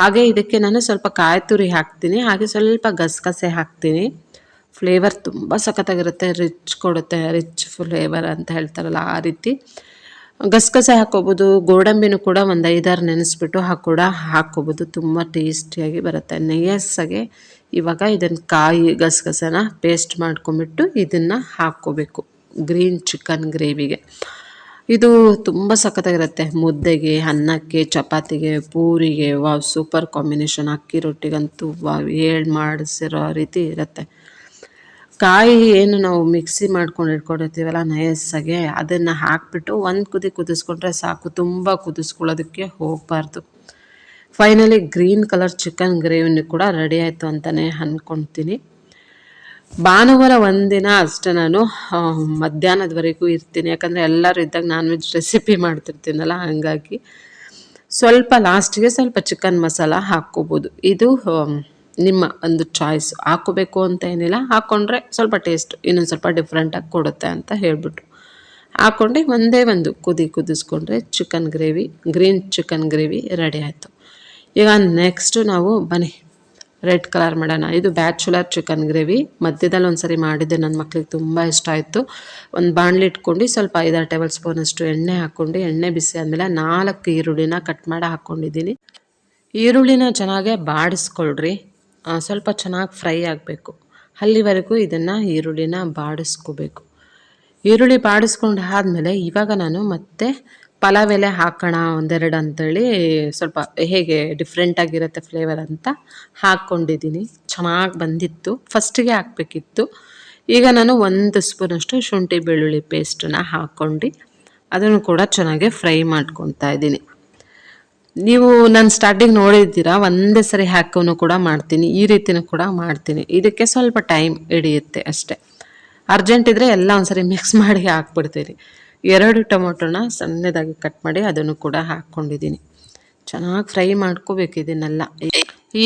ಹಾಗೆ ಇದಕ್ಕೆ ನಾನು ಸ್ವಲ್ಪ ಕಾಯಿ ತುರಿ ಹಾಕ್ತೀನಿ, ಹಾಗೆ ಸ್ವಲ್ಪ ಗಸಗಸೆ ಹಾಕ್ತೀನಿ. ಫ್ಲೇವರ್ ತುಂಬ ಸಖತ್ತಾಗಿರುತ್ತೆ ರಿಚ್ ಕೊಡುತ್ತೆ ರಿಚ್ ಫ್ಲೇವರ್ ಅಂತ ಹೇಳ್ತಾರಲ್ಲ ಆ ರೀತಿ. ಗಸಗಸೆ ಹಾಕ್ಕೋಬೋದು, ಗೋಡಂಬಿನೂ ಕೂಡ ಒಂದು ಐದಾರು ನೆನೆಸ್ಬಿಟ್ಟು ಹಾಕೂಡ ಕೂಡ ಹಾಕ್ಕೋಬೋದು, ತುಂಬ ಟೇಸ್ಟಿಯಾಗಿ ಬರುತ್ತೆ ನಯಸ್ಸಾಗೆ ಇವಾಗ ಇದನ್ನು ಕಾಯಿ ಗಸಗಸನ ಪೇಸ್ಟ್ ಮಾಡ್ಕೊಂಬಿಟ್ಟು ಇದನ್ನು ಹಾಕ್ಕೋಬೇಕು ಗ್ರೀನ್ ಚಿಕನ್ ಗ್ರೇವಿಗೆ ಇದು ತುಂಬ ಸಖತ್ತಾಗಿರುತ್ತೆ. ಮುದ್ದೆಗೆ, ಅನ್ನಕ್ಕೆ, ಚಪಾತಿಗೆ, ಪೂರಿಗೆ, ವಾವ್ ಸೂಪರ್ ಕಾಂಬಿನೇಷನ್ ಅಕ್ಕಿ ರೊಟ್ಟಿಗಂತೂ ವಾವ್ ಹೇಳಿ ಮಾಡಿಸಿರೋ ರೀತಿ ಇರುತ್ತೆ. ಕಾಯಿ ಏನು ನಾವು ಮಿಕ್ಸಿ ಮಾಡ್ಕೊಂಡು ಇಟ್ಕೊಂಡಿರ್ತೀವಲ್ಲ ನಯಸ್ಸಾಗೆ ಅದನ್ನು ಹಾಕಿಬಿಟ್ಟು ಒಂದು ಕುದಿ ಕುದಿಸ್ಕೊಂಡ್ರೆ ಸಾಕು. ತುಂಬ ಕುದಿಸ್ಕೊಳ್ಳೋದಕ್ಕೆ ಹೋಗಬಾರ್ದು. ಫೈನಲಿ ಗ್ರೀನ್ ಕಲರ್ ಚಿಕನ್ ಗ್ರೇವಿನೂ ಕೂಡ ರೆಡಿ ಆಯಿತು ಅಂತಲೇ ಅಂದ್ಕೊಳ್ತೀನಿ ಭಾನುವಾರ ಒಂದಿನ ಅಷ್ಟೇ ನಾನು ಮಧ್ಯಾಹ್ನದವರೆಗೂ ಇರ್ತೀನಿ. ಯಾಕಂದರೆ ಎಲ್ಲರೂ ಇದ್ದಾಗ ನಾನ್ ವೆಜ್ ರೆಸಿಪಿ ಮಾಡ್ತಿರ್ತೀನಲ್ಲ, ಹಾಗಾಗಿ ಸ್ವಲ್ಪ ಲಾಸ್ಟಿಗೆ ಸ್ವಲ್ಪ ಚಿಕನ್ ಮಸಾಲ ಹಾಕ್ಕೋಬೋದು. ಇದು ನಿಮ್ಮ ಒಂದು ಚಾಯ್ಸ್ ಹಾಕೋಬೇಕು ಅಂತ ಏನಿಲ್ಲ ಹಾಕ್ಕೊಂಡ್ರೆ ಸ್ವಲ್ಪ ಟೇಸ್ಟ್ ಇನ್ನೊಂದು ಸ್ವಲ್ಪ ಡಿಫ್ರೆಂಟಾಗಿ ಕೊಡುತ್ತೆ ಅಂತ ಹೇಳಿಬಿಟ್ರು. ಹಾಕ್ಕೊಂಡು ಒಂದೇ ಒಂದು ಕುದಿ ಕುದಿಸ್ಕೊಂಡ್ರೆ chicken gravy green chicken gravy ready ಆಯಿತು. ಈಗ ನೆಕ್ಸ್ಟು ನಾವು ಬನ್ನಿ. ರೆಡ್ ಕಲರ್ ಮಾಡೋಣ. ಇದು ಬ್ಯಾಚುಲರ್ ಚಿಕನ್ ಗ್ರೇವಿ ಮಧ್ಯದಲ್ಲಿ ಒಂದು ಸರಿ ಮಾಡಿದ್ದೆ. ನನ್ನ ಮಕ್ಳಿಗೆ ತುಂಬ ಇಷ್ಟ ಆಯಿತು. ಒಂದು ಬಾಣಲಿ ಇಟ್ಕೊಂಡು ಸ್ವಲ್ಪ ಐದಾರು ಟೇಬಲ್ ಸ್ಪೂನಷ್ಟು ಎಣ್ಣೆ ಹಾಕ್ಕೊಂಡು, ಎಣ್ಣೆ ಬಿಸಿ ಆದಮೇಲೆ ನಾಲ್ಕು ಈರುಳ್ಳಿನ ಕಟ್ ಮಾಡಿ ಹಾಕ್ಕೊಂಡಿದ್ದೀನಿ ಈರುಳ್ಳಿನ ಚೆನ್ನಾಗೆ ಬಾಡಿಸ್ಕೊಳ್ರಿ. ಸ್ವಲ್ಪ ಚೆನ್ನಾಗಿ ಫ್ರೈ ಆಗಬೇಕು. ಅಲ್ಲಿವರೆಗೂ ಇದನ್ನು ಈರುಳ್ಳಿನ ಬಾಡಿಸ್ಕೋಬೇಕು. ಈರುಳ್ಳಿ ಬಾಡಿಸ್ಕೊಂಡು ಆದಮೇಲೆ ಇವಾಗ ನಾನು ಮತ್ತೆ ಪಲಾವ್ ಎಲೆ ಹಾಕೋಣ ಒಂದೆರಡು ಅಂತೇಳಿ ಸ್ವಲ್ಪ ಹೇಗೆ ಡಿಫ್ರೆಂಟ್ ಆಗಿರುತ್ತೆ ಫ್ಲೇವರ್ ಅಂತ ಹಾಕ್ಕೊಂಡಿದ್ದೀನಿ. ಚೆನ್ನಾಗಿ ಬಂದಿತ್ತು. ಫಸ್ಟಿಗೆ ಹಾಕಬೇಕಿತ್ತು. ಈಗ ನಾನು ಒಂದು ಸ್ಪೂನಷ್ಟು ಶುಂಠಿ ಬೆಳ್ಳುಳ್ಳಿ ಪೇಸ್ಟನ್ನ ಹಾಕ್ಕೊಂಡು ಅದನ್ನು ಕೂಡ ಚೆನ್ನಾಗಿ ಫ್ರೈ ಮಾಡ್ಕೊತಾ ಇದ್ದೀನಿ. ನೀವು ನಾನು ಸ್ಟಾರ್ಟಿಂಗ್ ನೋಡಿದ್ದೀರಾ, ಒಂದೇ ಸರಿ ಹಾಕೋನು ಕೂಡ ಮಾಡ್ತೀನಿ. ಈ ರೀತಿನೂ ಕೂಡ ಮಾಡ್ತೀನಿ. ಇದಕ್ಕೆ ಸ್ವಲ್ಪ ಟೈಮ್ ಹಿಡಿಯುತ್ತೆ ಅಷ್ಟೇ. ಅರ್ಜೆಂಟ್ ಇದ್ದರೆ ಎಲ್ಲ ಒಂದ್ಸರಿ ಮಿಕ್ಸ್ ಮಾಡಿ ಹಾಕ್ಬಿಡ್ತೀನಿ. ಎರಡು ಟೊಮೊಟೊನ ಸಣ್ಣದಾಗಿ ಕಟ್ ಮಾಡಿ ಅದನ್ನು ಕೂಡ ಹಾಕ್ಕೊಂಡಿದ್ದೀನಿ. ಚೆನ್ನಾಗಿ ಫ್ರೈ ಮಾಡ್ಕೋಬೇಕು ಇದನ್ನೆಲ್ಲ.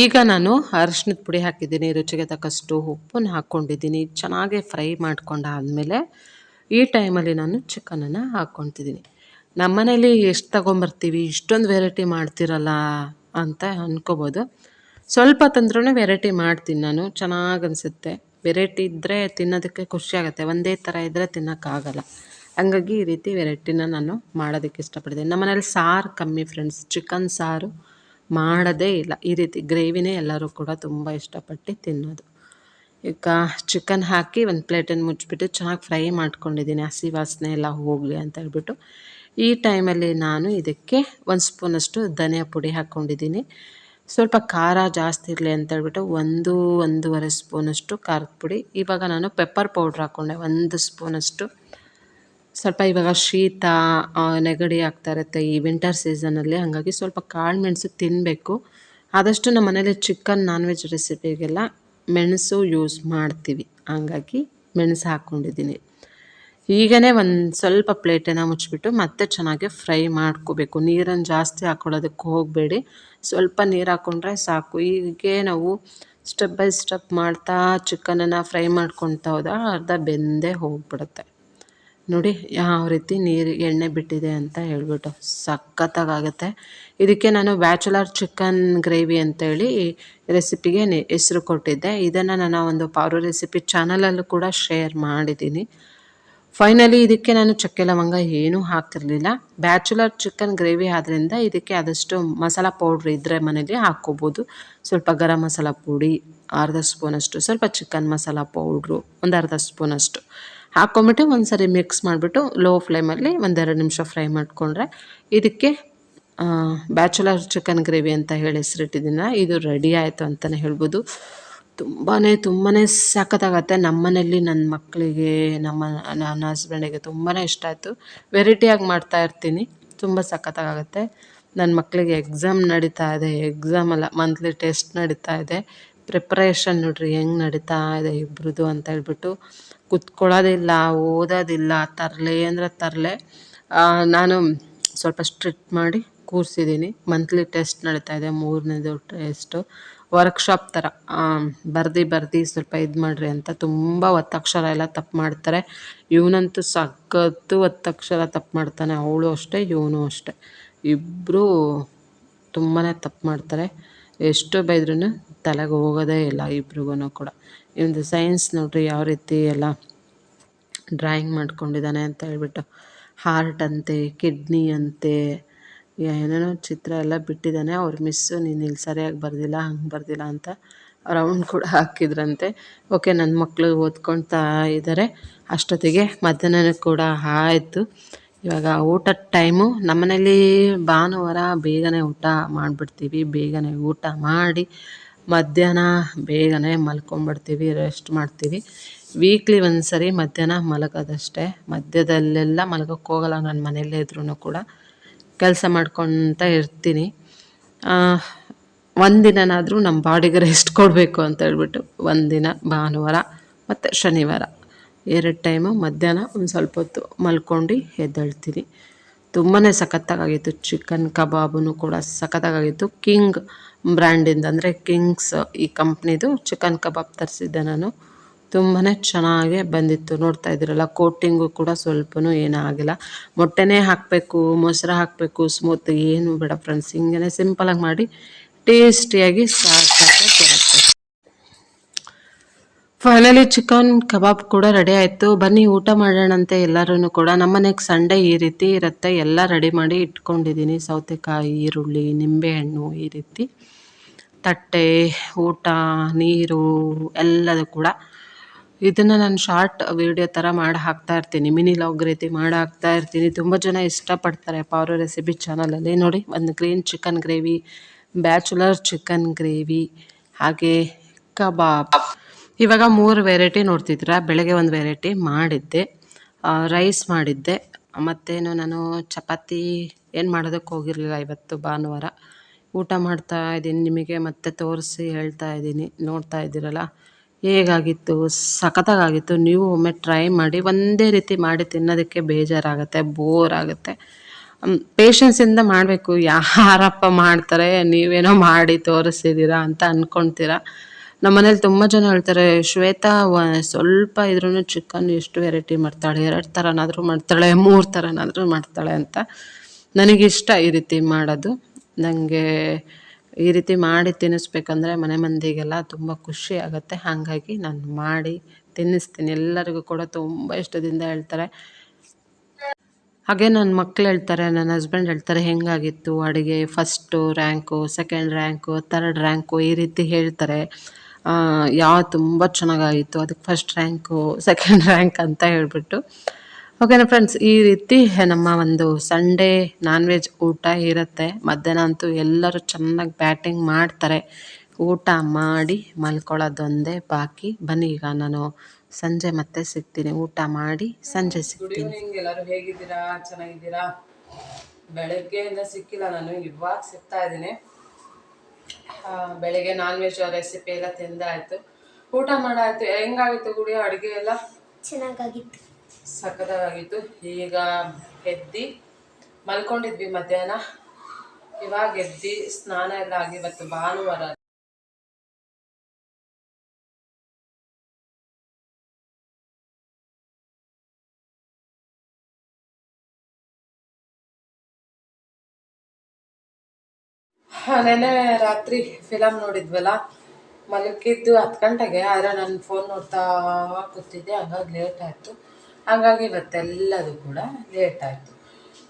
ಈಗ ನಾನು ಅರಶಿನದ ಪುಡಿ ಹಾಕಿದ್ದೀನಿ, ರುಚಿಗೆ ತಕ್ಕಷ್ಟು ಉಪ್ಪನ್ನು ಹಾಕ್ಕೊಂಡಿದ್ದೀನಿ. ಚೆನ್ನಾಗಿ ಫ್ರೈ ಮಾಡ್ಕೊಂಡಾದಮೇಲೆ ಈ ಟೈಮಲ್ಲಿ ನಾನು ಚಿಕನನ್ನು ಹಾಕ್ಕೊತಿದ್ದೀನಿ ನಮ್ಮನೇಲಿ ಎಷ್ಟು ತೊಗೊಂಬರ್ತೀವಿ, ಇಷ್ಟೊಂದು ವೆರೈಟಿ ಮಾಡ್ತಿರಲ್ಲ ಅಂತ ಅಂದ್ಕೋಬೋದು ಸ್ವಲ್ಪ ತಂದ್ರೂ ವೆರೈಟಿ ಮಾಡ್ತೀನಿ ನಾನು, ಚೆನ್ನಾಗಿ ಅನಿಸುತ್ತೆ. ವೆರೈಟಿ ಇದ್ದರೆ ತಿನ್ನೋದಕ್ಕೆ ಖುಷಿ ಆಗುತ್ತೆ. ಒಂದೇ ಥರ ಇದ್ದರೆ ತಿನ್ನೋಕ್ಕಾಗಲ್ಲ. ಹಂಗಾಗಿ ಈ ರೀತಿ ವೆರೈಟಿನ ನಾನು ಮಾಡೋದಕ್ಕೆ ಇಷ್ಟಪಡ್ತೀನಿ. ನಮ್ಮನೇಲಿ ಸಾರು ಕಮ್ಮಿ ಫ್ರೆಂಡ್ಸ್ ಚಿಕನ್ ಸಾರು ಮಾಡೋದೇ ಇಲ್ಲ. ಈ ರೀತಿ ಗ್ರೇವಿನೇ ಎಲ್ಲರೂ ಕೂಡ ತುಂಬ ಇಷ್ಟಪಟ್ಟು ತಿನ್ನೋದು. ಈಗ ಚಿಕನ್ ಹಾಕಿ ಒಂದು ಪ್ಲೇಟನ್ನು ಮುಚ್ಚಿಬಿಟ್ಟು ಚೆನ್ನಾಗಿ ಫ್ರೈ ಮಾಡ್ಕೊಂಡಿದ್ದೀನಿ. ಹಸಿ ವಾಸನೆ ಎಲ್ಲ ಹೋಗಲಿ ಅಂತ ಹೇಳ್ಬಿಟ್ಟು. ಈ ಟೈಮಲ್ಲಿ ನಾನು ಇದಕ್ಕೆ ಒಂದು ಸ್ಪೂನಷ್ಟು ಧನಿಯಾ ಪುಡಿ ಹಾಕ್ಕೊಂಡಿದ್ದೀನಿ. ಸ್ವಲ್ಪ ಖಾರ ಜಾಸ್ತಿ ಇರಲಿ ಅಂತ ಹೇಳ್ಬಿಟ್ಟು ಒಂದು, ಒಂದೂವರೆ ಸ್ಪೂನಷ್ಟು ಖಾರದ ಪುಡಿ. ಇವಾಗ ನಾನು ಪೆಪ್ಪರ್ ಪೌಡ್ರ್ ಹಾಕ್ಕೊಂಡೆ ಒಂದು ಸ್ಪೂನಷ್ಟು ಸ್ವಲ್ಪ ಇವಾಗ ಶೀತ ನೆಗಡಿ ಆಗ್ತಾ ಇರುತ್ತೆ ಈ ವಿಂಟರ್ ಸೀಸನಲ್ಲಿ ಹಾಗಾಗಿ ಸ್ವಲ್ಪ ಕಾಳು ಮೆಣಸು ತಿನ್ನಬೇಕು ಆದಷ್ಟು ನಮ್ಮ ಮನೇಲಿ ಚಿಕನ್ ನಾನ್ ವೆಜ್ ರೆಸಿಪಿಗೆಲ್ಲ ಮೆಣಸು ಯೂಸ್ ಮಾಡ್ತೀವಿ. ಹಂಗಾಗಿ ಮೆಣಸು ಹಾಕ್ಕೊಂಡಿದ್ದೀನಿ ಈಗನೇ ಒಂದು ಸ್ವಲ್ಪ ಪ್ಲೇಟನ್ನು ಮುಚ್ಚಿಬಿಟ್ಟು ಮತ್ತೆ ಚೆನ್ನಾಗಿ ಫ್ರೈ ಮಾಡ್ಕೋಬೇಕು. ನೀರನ್ನು ಜಾಸ್ತಿ ಹಾಕ್ಕೊಳ್ಳೋದಕ್ಕೆ ಹೋಗಬೇಡಿ. ಸ್ವಲ್ಪ ನೀರು ಹಾಕ್ಕೊಂಡ್ರೆ ಸಾಕು. ಹೀಗೆ ನಾವು ಸ್ಟೆಪ್ ಬೈ ಸ್ಟೆಪ್ ಮಾಡ್ತಾ ಚಿಕನನ್ನು ಫ್ರೈ ಮಾಡ್ಕೊತಾ ಹೋದ ಅರ್ಧ ಬೆಂದೇ ಹೋಗ್ಬಿಡುತ್ತೆ. ನೋಡಿ, ಯಾವ ರೀತಿ ನೀರು, ಎಣ್ಣೆ ಬಿಟ್ಟಿದೆ ಅಂತ ಹೇಳ್ಬಿಟ್ಟು ಸಖತ್ತಾಗುತ್ತೆ ಇದಕ್ಕೆ ನಾನು ಬ್ಯಾಚುಲರ್ ಚಿಕನ್ ಗ್ರೇವಿ ಅಂತೇಳಿ ರೆಸಿಪಿಗೆ ಹೆಸರು ಕೊಟ್ಟಿದ್ದೆ. ಇದನ್ನು ನಾನು ಒಂದು ಪಾರು ರೆಸಿಪಿ ಚಾನಲಲ್ಲೂ ಕೂಡ ಶೇರ್ ಮಾಡಿದ್ದೀನಿ. ಫೈನಲಿ ಇದಕ್ಕೆ ನಾನು ಚಕ್ಕೆ ಲವಂಗ ಏನೂ ಹಾಕಿರಲಿಲ್ಲ. ಬ್ಯಾಚುಲರ್ ಚಿಕನ್ ಗ್ರೇವಿ ಆದ್ದರಿಂದ ಇದಕ್ಕೆ ಆದಷ್ಟು ಮಸಾಲ ಪೌಡ್ರ್ ಇದ್ದರೆ ಮನೇಲಿ ಹಾಕ್ಕೋಬೋದು. ಸ್ವಲ್ಪ ಗರಂ ಮಸಾಲ ಪುಡಿ, ಅರ್ಧ ಸ್ಪೂನಷ್ಟು, ಸ್ವಲ್ಪ ಚಿಕನ್ ಮಸಾಲ ಪೌಡ್ರು ಒಂದು ಅರ್ಧ ಸ್ಪೂನಷ್ಟು. ಹಾಕ್ಕೊಂಬಿಟ್ಟು ಒಂದು ಸರಿ ಮಿಕ್ಸ್ ಮಾಡಿಬಿಟ್ಟು ಲೋ ಫ್ಲೇಮಲ್ಲಿ ಒಂದೆರಡು ನಿಮಿಷ ಫ್ರೈ ಮಾಡಿಕೊಂಡ್ರೆ ಇದಕ್ಕೆ ಬ್ಯಾಚುಲರ್ ಚಿಕನ್ ಗ್ರೇವಿ ಅಂತ ಹೇಳಿ ಹೆಸರಿಟ್ಟಿದ್ದೀನಿ ಇದು ರೆಡಿ ಆಯಿತು ಅಂತಲೇ ಹೇಳ್ಬೋದು. ತುಂಬಾ ತುಂಬಾ ಸಖತ್ತಾಗತ್ತೆ. ನಮ್ಮನೇಲಿ ನನ್ನ ಮಕ್ಕಳಿಗೆ ನಮ್ಮ ನನ್ನ ಹಸ್ಬೆಂಡಿಗೆ ತುಂಬಾ ಇಷ್ಟ ಆಯಿತು. ವೆರೈಟಿಯಾಗಿ ಮಾಡ್ತಾ ಇರ್ತೀನಿ. ತುಂಬ ಸಖತ್ತಾಗತ್ತೆ. ನನ್ನ ಮಕ್ಕಳಿಗೆ ಎಕ್ಸಾಮ್ ನಡೀತಾ ಇದೆ. ಎಕ್ಸಾಮ್ ಅಲ್ಲ ಮಂತ್ಲಿ ಟೆಸ್ಟ್ ನಡೀತಾ ಇದೆ. ಪ್ರಿಪ್ರೇಷನ್ ನೋಡ್ರಿ, ಹೆಂಗೆ ನಡೀತಾ ಇದೆ ಇಬ್ಬರದು ಅಂತ ಹೇಳ್ಬಿಟ್ಟು ಕುತ್ಕೊಳ್ಳೋದಿಲ್ಲ, ಓದೋದಿಲ್ಲ, ತರಲೆ ಅಂದರೆ ತರಲೆ. ನಾನು ಸ್ವಲ್ಪ ಸ್ಟ್ರಿಕ್ಟ್ ಮಾಡಿ ಕೂರಿಸಿದ್ದೀನಿ. ಮಂತ್ಲಿ ಟೆಸ್ಟ್ ನಡೀತಾ ಇದೆ, ಮೂರನೇದು ಟೆಸ್ಟು ವರ್ಕ್ಶಾಪ್ ಥರ. ಬರ್ದು ಬರ್ದು ಸ್ವಲ್ಪ ಇದು ಮಾಡಿರಿ ಅಂತ. ತುಂಬ ಒತ್ತಕ್ಷರ ಎಲ್ಲ ತಪ್ಪು ಮಾಡ್ತಾರೆ. ಇವನಂತೂ ಸಖತ್ತು ಒತ್ತಕ್ಷರ ತಪ್ಪು ಮಾಡ್ತಾನೆ. ಅವಳು ಅಷ್ಟೇ, ಇವನು ಅಷ್ಟೇ. ಇಬ್ಬರೂ ತುಂಬಾ ತಪ್ಪು ಮಾಡ್ತಾರೆ. ಎಷ್ಟು ಬೈದ್ರೂ ತಲೆಗೆ ಹೋಗೋದೇ ಇಲ್ಲ ಇಬ್ರಿಗೂ ಕೂಡ. ಇವನದು ಸೈನ್ಸ್ ನೋಡ್ರಿ ಯಾವ ರೀತಿ ಎಲ್ಲ ಡ್ರಾಯಿಂಗ್ ಮಾಡ್ಕೊಂಡಿದ್ದಾನೆ ಅಂತ ಹೇಳ್ಬಿಟ್ಟು ಹಾರ್ಟ್ ಅಂತೆ ಕಿಡ್ನಿ ಅಂತೆ ಏನೇನೋ ಚಿತ್ರ ಎಲ್ಲ ಬಿಟ್ಟಿದ್ದಾನೆ. ಅವ್ರ ಮಿಸ್ಸು ನೀನು ಇಲ್ಲಿ ಸರಿಯಾಗಿ ಬರ್ದಿಲ್ಲ, ಹಂಗೆ ಬರ್ದಿಲ್ಲ ಅಂತ ರೌಂಡ್ ಕೂಡ ಹಾಕಿದ್ರಂತೆ. ಓಕೆ ನನ್ನ ಮಕ್ಕಳು ಓದ್ಕೊಳ್ತಾ ಇದ್ದಾರೆ ಅಷ್ಟೊತ್ತಿಗೆ ಮಧ್ಯಾಹ್ನ ಕೂಡ ಆಯಿತು. ಇವಾಗ ಊಟದ ಟೈಮು ನಮ್ಮನೇಲಿ ಭಾನುವಾರ ಬೇಗನೆ ಊಟ ಮಾಡಿಬಿಡ್ತೀವಿ. ಬೇಗನೆ ಊಟ ಮಾಡಿ ಮಧ್ಯಾಹ್ನ ಬೇಗನೆ ಮಲ್ಕೊಂಬಿಡ್ತೀವಿ ರೆಸ್ಟ್ ಮಾಡ್ತೀವಿ. ವೀಕ್ಲಿ ಒಂದು ಸರಿ ಮಧ್ಯಾಹ್ನ ಮಲಗೋದಷ್ಟೇ. ಮಧ್ಯದಲ್ಲೆಲ್ಲ ಮಲಗೋಕ್ಕೆ ಹೋಗಲ್ಲ ನಾನು ಮನೆಯಲ್ಲೇ ಇದ್ರೂ ಕೂಡ. ಕೆಲಸ ಮಾಡ್ಕೊತ ಇರ್ತೀನಿ. ಒಂದಿನನಾದರೂ ನಮ್ಮ ಬಾಡಿಗೆ ರೆಸ್ಟ್ ಕೊಡಬೇಕು ಅಂತ ಹೇಳ್ಬಿಟ್ಟು ಒಂದಿನ ಭಾನುವಾರ ಮತ್ತು ಶನಿವಾರ. ಎರಡು ಟೈಮು ಮಧ್ಯಾಹ್ನ ಒಂದು ಸ್ವಲ್ಪ ಹೊತ್ತು ಮಲ್ಕೊಂಡು ಎದ್ದೇಳ್ತೀನಿ ತುಂಬಾ ಸಖತ್ತಾಗಿತ್ತು ಚಿಕನ್ ಕಬಾಬೂ ಕೂಡ ಸಖತ್ತಾಗಿತ್ತು ಕಿಂಗ್ ಬ್ರ್ಯಾಂಡಿಂದ, ಅಂದರೆ ಕಿಂಗ್ಸ್ ಈ ಕಂಪ್ನಿದು ಚಿಕನ್ ಕಬಾಬ್ ತರಿಸಿದ್ದೆ ನಾನು. ತುಂಬಾ ಚೆನ್ನಾಗೇ ಬಂದಿತ್ತು. ನೋಡ್ತಾ ಇದ್ದೀರಲ್ಲ, ಕೋಟಿಂಗು ಕೂಡ ಸ್ವಲ್ಪನೂ ಏನೂ ಆಗಿಲ್ಲ. ಮೊಟ್ಟೆನೇ ಹಾಕಬೇಕು, ಮೊಸರು ಹಾಕಬೇಕು ಸ್ಮೂತ್ ಏನು ಬೇಡ ಫ್ರೆಂಡ್ಸ್ ಹಿಂಗೆ ಸಿಂಪಲಾಗಿ ಮಾಡಿ ಟೇಸ್ಟಿಯಾಗಿ ಸಾಕು. ಫೈನಲಿ ಚಿಕನ್ ಕಬಾಬ್ ಕೂಡ ರೆಡಿ ಆಯಿತು. ಬನ್ನಿ, ಊಟ ಮಾಡೋಣಂತೆ ಎಲ್ಲರೂ ಕೂಡ. ನಮ್ಮ ಮನೆಗೆ ಸಂಡೇ ಈ ರೀತಿ ಇರುತ್ತೆ. ಎಲ್ಲ ರೆಡಿ ಮಾಡಿ ಇಟ್ಕೊಂಡಿದ್ದೀನಿ ಸೌತೆಕಾಯಿ, ಈರುಳ್ಳಿ, ನಿಂಬೆಹಣ್ಣು ಈ ರೀತಿ. ತಟ್ಟೆ, ಊಟ, ನೀರು, ಎಲ್ಲದು ಕೂಡ. ಇದನ್ನು ನಾನು ಶಾರ್ಟ್ ವಿಡಿಯೋ ಥರ ಮಾಡಿ ಹಾಕ್ತಾ ಇರ್ತೀನಿ. ಮಿನಿ ಲಾಗ್ ರೀತಿ ಮಾಡಿ ಹಾಕ್ತಾ ಇರ್ತೀನಿ. ತುಂಬ ಜನ ಇಷ್ಟಪಡ್ತಾರೆ. ಪವರ್ ರೆಸಿಪಿ ಚಾನಲಲ್ಲಿ ನೋಡಿ, ಒಂದು green chicken gravy bachelor chicken gravy ಹಾಗೆ ಕಬಾಬ್. ಇವಾಗ ಮೂರು ವೆರೈಟಿ ನೋಡ್ತಿದ್ದೀರಾ? ಬೆಳಗ್ಗೆ ಒಂದು ವೆರೈಟಿ ಮಾಡಿದ್ದೆ. ರೈಸ್ ಮಾಡಿದ್ದೆ. ಮತ್ತೇನು ನಾನು ಚಪಾತಿ ಏನು ಮಾಡೋದಕ್ಕೆ ಹೋಗಿರಲಿಲ್ಲ ಇವತ್ತು ಭಾನುವಾರ. ಊಟ ಮಾಡ್ತಾ ಇದ್ದೀನಿ ನಿಮಗೆ, ಮತ್ತೆ ತೋರಿಸಿ ಹೇಳ್ತಾ ಇದ್ದೀನಿ. ನೋಡ್ತಾ ಇದ್ದೀರಲ್ಲ? ಹೇಗಾಗಿತ್ತು? ಸಖತ್ತಾಗಿತ್ತು ನೀವು ಒಮ್ಮೆ ಟ್ರೈ ಮಾಡಿ, ಒಂದೇ ರೀತಿ ಮಾಡಿ ತಿನ್ನೋದಕ್ಕೆ ಬೇಜಾರಾಗುತ್ತೆ ಬೋರ್ ಆಗುತ್ತೆ. ಪೇಷನ್ಸಿಂದ ಮಾಡಬೇಕು. ಯಾರಪ್ಪ ಮಾಡ್ತಾರೆ? ನೀವೇನೋ ಮಾಡಿ ತೋರಿಸಿದ್ದೀರಾ ಅಂತ ಅಂದ್ಕೊಳ್ತೀರಾ ನಮ್ಮ ಮನೇಲಿ ತುಂಬ ಜನ ಹೇಳ್ತಾರೆ, ಶ್ವೇತಾ ಸ್ವಲ್ಪ ಇದ್ರೂ ಚಿಕನ್ ಎಷ್ಟು ವೆರೈಟಿ ಮಾಡ್ತಾಳೆ, ಎರಡು ಥರನಾದರೂ ಮಾಡ್ತಾಳೆ, ಮೂರು ಥರನಾದರೂ ಮಾಡ್ತಾಳೆ ಅಂತ ನನಗಿಷ್ಟ ಈ ರೀತಿ ಮಾಡೋದು. ನನಗೆ ಈ ರೀತಿ ಮಾಡಿ ತಿನ್ನಿಸ್ಬೇಕಂದ್ರೆ ಮನೆ ಮಂದಿಗೆಲ್ಲ ತುಂಬ ಖುಷಿ ಆಗುತ್ತೆ. ಹಾಗಾಗಿ ನಾನು ಮಾಡಿ ತಿನ್ನಿಸ್ತೀನಿ. ಎಲ್ಲರಿಗೂ ಕೂಡ ತುಂಬ ಇಷ್ಟದಿಂದ ಹೇಳ್ತಾರೆ. ಹಾಗೆ ನನ್ನ ಮಕ್ಳು ಹೇಳ್ತಾರೆ ನನ್ನ ಹಸ್ಬೆಂಡ್ ಹೇಳ್ತಾರೆ, ಹೆಂಗಾಗಿತ್ತು ಅಡುಗೆ first rank second rank third rank ಈ ರೀತಿ ಹೇಳ್ತಾರೆ. ಯಾವ ತುಂಬ ಚೆನ್ನಾಗಾಯಿತು. ಅದಕ್ಕೆ ಫಸ್ಟ್ ರ್ಯಾಂಕು ಸೆಕೆಂಡ್ ರ್ಯಾಂಕ್ ಅಂತ ಹೇಳಿಬಿಟ್ಟು. ಓಕೆನಾ ಫ್ರೆಂಡ್ಸ್ ಈ ರೀತಿ ನಮ್ಮ ಒಂದು ಸಂಡೇ ನಾನ್ ವೆಜ್ ಊಟ ಇರುತ್ತೆ. ಮಧ್ಯಾಹ್ನ ಅಂತೂ ಎಲ್ಲರೂ ಚೆನ್ನಾಗಿ ಬ್ಯಾಟಿಂಗ್ ಮಾಡ್ತಾರೆ. ಊಟ ಮಾಡಿ ಮಲ್ಕೊಳ್ಳೋದೊಂದೇ ಬಾಕಿ. ಬನ್ನಿ ಈಗ ನಾನು ಸಂಜೆ ಮತ್ತೆ ಸಿಗ್ತೀನಿ. ಊಟ ಮಾಡಿ ಸಂಜೆ ಸಿಗ್ತೀನಿ. ಎಲ್ಲರೂ ಹೇಗಿದ್ದೀರಾ? ಚೆನ್ನಾಗಿದ್ದೀರಾ? ಬೆಳಗ್ಗೆಯಿಂದ ಸಿಕ್ಕಿಲ್ಲ ನಾನು ಇವಾಗ ಸಿಗ್ತಾ ಇದ್ದೀನಿ. ಬೆಳಗ್ಗೆ ನಾನ್ ವೆಜ್ ರೆಸಿಪಿ ಎಲ್ಲ ತಿಂದಾಯ್ತು. ಊಟ ಮಾಡಾಯ್ತು. ಹೆಂಗಾಗಿತ್ತು ಗುಡಿ ಅಡುಗೆ ಎಲ್ಲ? ಚೆನ್ನಾಗಾಗಿತ್ತು. ಸಖತ್ತಾಗಿತ್ತು. ಈಗ ಎದ್ದು ಮಲ್ಕೊಂಡಿದ್ವಿ ಮಧ್ಯಾಹ್ನ. ಇವಾಗ ಎದ್ದು ಸ್ನಾನ ಎಲ್ಲ ಆಗಿ ಇವತ್ತು ಭಾನುವಾರ. ನೆನ್ನೆ ರಾತ್ರಿ ಫಿಲಮ್ ನೋಡಿದ್ವಲ್ಲ? ಮಲಗಿದ್ದು ಹತ್ತು ಗಂಟೆಗೆ. ಆದರೆ ನಾನು ಫೋನ್ ನೋಡ್ತಾ ಕೂತಿದ್ದೆ. ಹಂಗಾಗಿ ಲೇಟ್ ಆಯಿತು. ಹಂಗಾಗಿ ಇವತ್ತೆಲ್ಲದು ಕೂಡ ಲೇಟ್ ಆಯಿತು.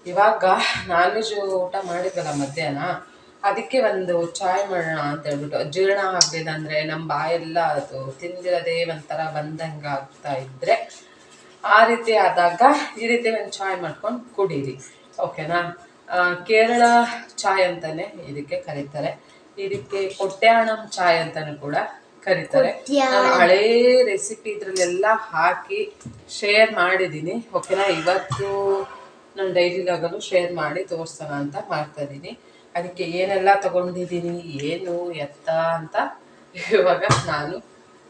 ಇವಾಗ ನಾನ್ ವೆಜ್ ಊಟ ಮಾಡಿದ್ವಲ್ಲ ಮಧ್ಯಾಹ್ನ? ಅದಕ್ಕೆ ಒಂದು ಚಾಯ್ ಮಾಡೋಣ ಅಂತ ಹೇಳ್ಬಿಟ್ಟು. ಜೀರ್ಣ ಆಗಲಿಲ್ಲ ಅಂದರೆ ನಮ್ಮ ಬಾಯೆಲ್ಲ ಅದು ತಿಂದಿರೋದೇ ಒಂಥರ ಬಂದಂಗೆ ಆಗ್ತಾ ಇದ್ದರೆ ಆ ರೀತಿ ಆದಾಗ ಈ ರೀತಿ ಒಂದು ಚಾಯ್ ಮಾಡ್ಕೊಂಡು ಕುಡೀರಿ. ಓಕೆನಾ ಕೇರಳ ಚಾಯ್ ಅಂತಾನೆ ಇದಕ್ಕೆ ಕರೀತಾರೆ. ಇದಕ್ಕೆ ಕೊಟ್ಯಾಣಂ ಚಾಯ್ ಅಂತಾನು ಕೂಡ ಕರೀತಾರೆ. ನಾನು ಹಳೇ ರೆಸಿಪಿ ಇದ್ರಲ್ಲೆಲ್ಲ ಹಾಕಿ ಶೇರ್ ಮಾಡಿದ್ದೀನಿ ಓಕೆನಾ? ಇವತ್ತು ನಾನು ಡೈಲಿ ಲಾಗಲ್ಲೂ ಶೇರ್ ಮಾಡಿ ತೋರಿಸೋಣ ಅಂತ ಮಾಡ್ತಾ ಇದ್ದೀನಿ ಅದಕ್ಕೆ ಏನೆಲ್ಲ ತಗೊಂಡಿದ್ದೀನಿ ಏನು ಎತ್ತ ಅಂತ ಇವಾಗ ನಾನು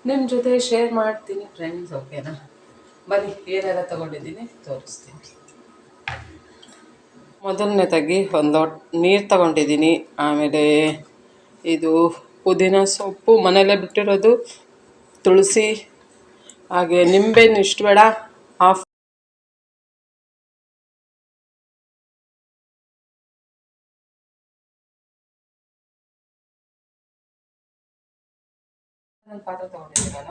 ನಿಮ್ಮ ಜೊತೆ ಶೇರ್ ಮಾಡ್ತೀನಿ ಫ್ರೆಂಡ್ಸ್ ಓಕೆನಾ? ಬನ್ನಿ ಏನೆಲ್ಲ ತಗೊಂಡಿದ್ದೀನಿ ತೋರಿಸ್ತೀನಿ. ಮೊದಲನೇದಾಗಿ ಒಂದು ಲೋಟ ನೀರು ತಗೊಂಡಿದ್ದೀನಿ ಆಮೇಲೆ ಇದು ಪುದೀನ ಸೊಪ್ಪು ಮನೆಯಲ್ಲೇ ಬಿಟ್ಟಿರೋದು. ತುಳಸಿ, ಹಾಗೆ ನಿಂಬೆಹಣ್ಣು ಇಷ್ಟು ಬೇಡ. ಹಾಫ್ ಪಾತ್ರೆ ತಗೊಂಡಿದ್ದೀನಲ್ಲ.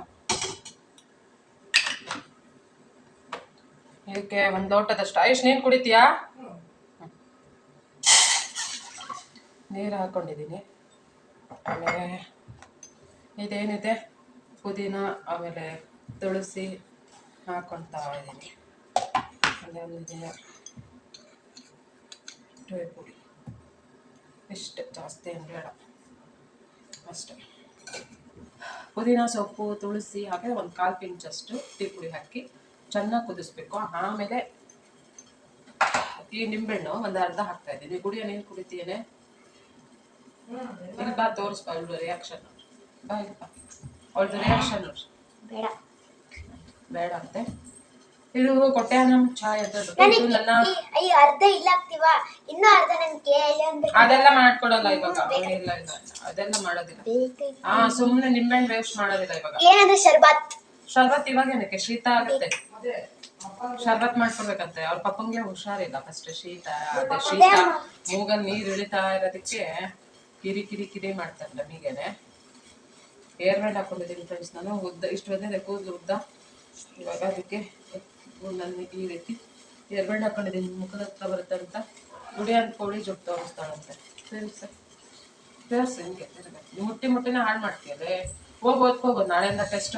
ಇದಕ್ಕೆ ಒಂದು ಲೋಟದಷ್ಟು. ಆಯುಷ್ ನೀರು ಕುಡಿತೀಯಾ? ನೀರು ಹಾಕ್ಕೊಂಡಿದ್ದೀನಿ ಆಮೇಲೆ ಇದೇನಿದೆ? ಪುದೀನ, ಆಮೇಲೆ ತುಳಸಿ ಹಾಕ್ಕೊಳ್ತಾ ಇದ್ದೀನಿ ಅಲ್ಲೊಂದಿದೆ ಟೊಯ್ ಪುಡಿ. ಇಷ್ಟು, ಜಾಸ್ತಿ ಏನು ಬೇಡ. ಅಷ್ಟೆ. ಪುದೀನ ಸೊಪ್ಪು, ತುಳಸಿ, ಹಾಗೆ ಒಂದು ಕಾಲು ಪಿಂಚಷ್ಟು ಟೀ ಪುಡಿ ಹಾಕಿ ಚೆನ್ನಾಗಿ ಕುದಿಸ್ಬೇಕು. ಆಮೇಲೆ ಈ ನಿಂಬೆಹಣ್ಣು ಒಂದು ಅರ್ಧ ಹಾಕ್ತಾ ಇದ್ದೀನಿ ಗುಡಿಯ ನೀನು ಕುಡಿತೀಯೇನೆ? ಇಲ್ಲಿ ಬಾ ತೋರಿಸ್ಬಾ ಅವಳು ರಿಯಾಕ್ಷನ್ ಬಾ ಇಲ್ಲಿ ಬಾ. ಅವಳದು ರಿಯಾಕ್ಷನ್ ಬೇಡ. ಬೇಡ ಅಂತೆ. ಇಳುವ ಕೊಟ್ಟೆ ನಮ್ ಚಾಯ್ ಈ- ಈ ಅರ್ಧ ಇಲ್ಲ ಆಗ್ತೀವ ಇನ್ನೂ ಅರ್ಧ ನನ್ ಕೇಳಿ ಅಂದ್ರೆ ಅದೆಲ್ಲ ಮಾಡ್ಕೊಡಲ್ಲ ಇವಾಗ. ಇಲ್ಲ ಇಲ್ಲ. ಅದೆಲ್ಲ ಮಾಡೋದಿಲ್ಲ. ಹಾ ಸುಮ್ಮನೆ ನಿಂಬೆಹಣ್ಣು ವೇಸ್ಟ್ ಮಾಡೋದಿಲ್ಲ ಇವಾಗ. ಏನಂದ್ರೆ ಶರ್ಬತ್. ಶರ್ಬತ್ ಇವಾಗ ಏನಕ್ಕೆ? ಶೀತ ಆಗುತ್ತೆ. ಶರ್ಬತ್ ಮಾಡ್ಕೊಡ್ಬೇಕಂತೆ. ಅವ್ರ ಪಪ್ಪಂಗೆ ಹುಷಾರಿಲ್ಲ. ಫಸ್ಟ್ ಶೀತ ಅದೇ ಶೀತ. ಮೂಗಲ್ ನೀರ್ ಇಳಿತಾ ಇರೋದಕ್ಕೆ ಕಿರಿ ಕಿರಿ ಕಿರಿ ಮಾಡ್ತಾರೆ ನಮಗೇನೆ. ಏರ್ ಬ್ಯಾಂಡ್ ಹಾಕೊಂಡಿದ್ದೀನಿ ಫ್ರೆಂಡ್ಸ್ ನಾನು. ಉದ್ದ ಇಷ್ಟು ಬಂದಿದೆ ಕೂದಲು ಉದ್ದ. ಇವಾಗ ಅದಕ್ಕೆ ನನ್ನ ಈ ರೀತಿ ಏರ್ ಬ್ಯಾಂಡ್ ಹಾಕೊಂಡಿದ್ದೀನಿ. ಮುಖದ ಹತ್ರ ಬರುತ್ತೆ ಅಂತ ಗುಡಿ ಅಂತ ಕೋಳಿ ಜೊತೆ ತೋರಿಸ್ತಾಳಂತೆ. ಫ್ರೆಂಡ್ಸ್ ಫ್ರೆಂಡ್ಸ್ ಹಿಂಗೆ? ಮುಟ್ಟಿ ಮುಟ್ಟಿನ ಹಾಳು ಮಾಡ್ತೀಯಲ್ಲೇ ಹೋಗಿ ಓದ್ಕೋಬೋದು ನಾಳೆಯಿಂದ ಟೆಸ್ಟ್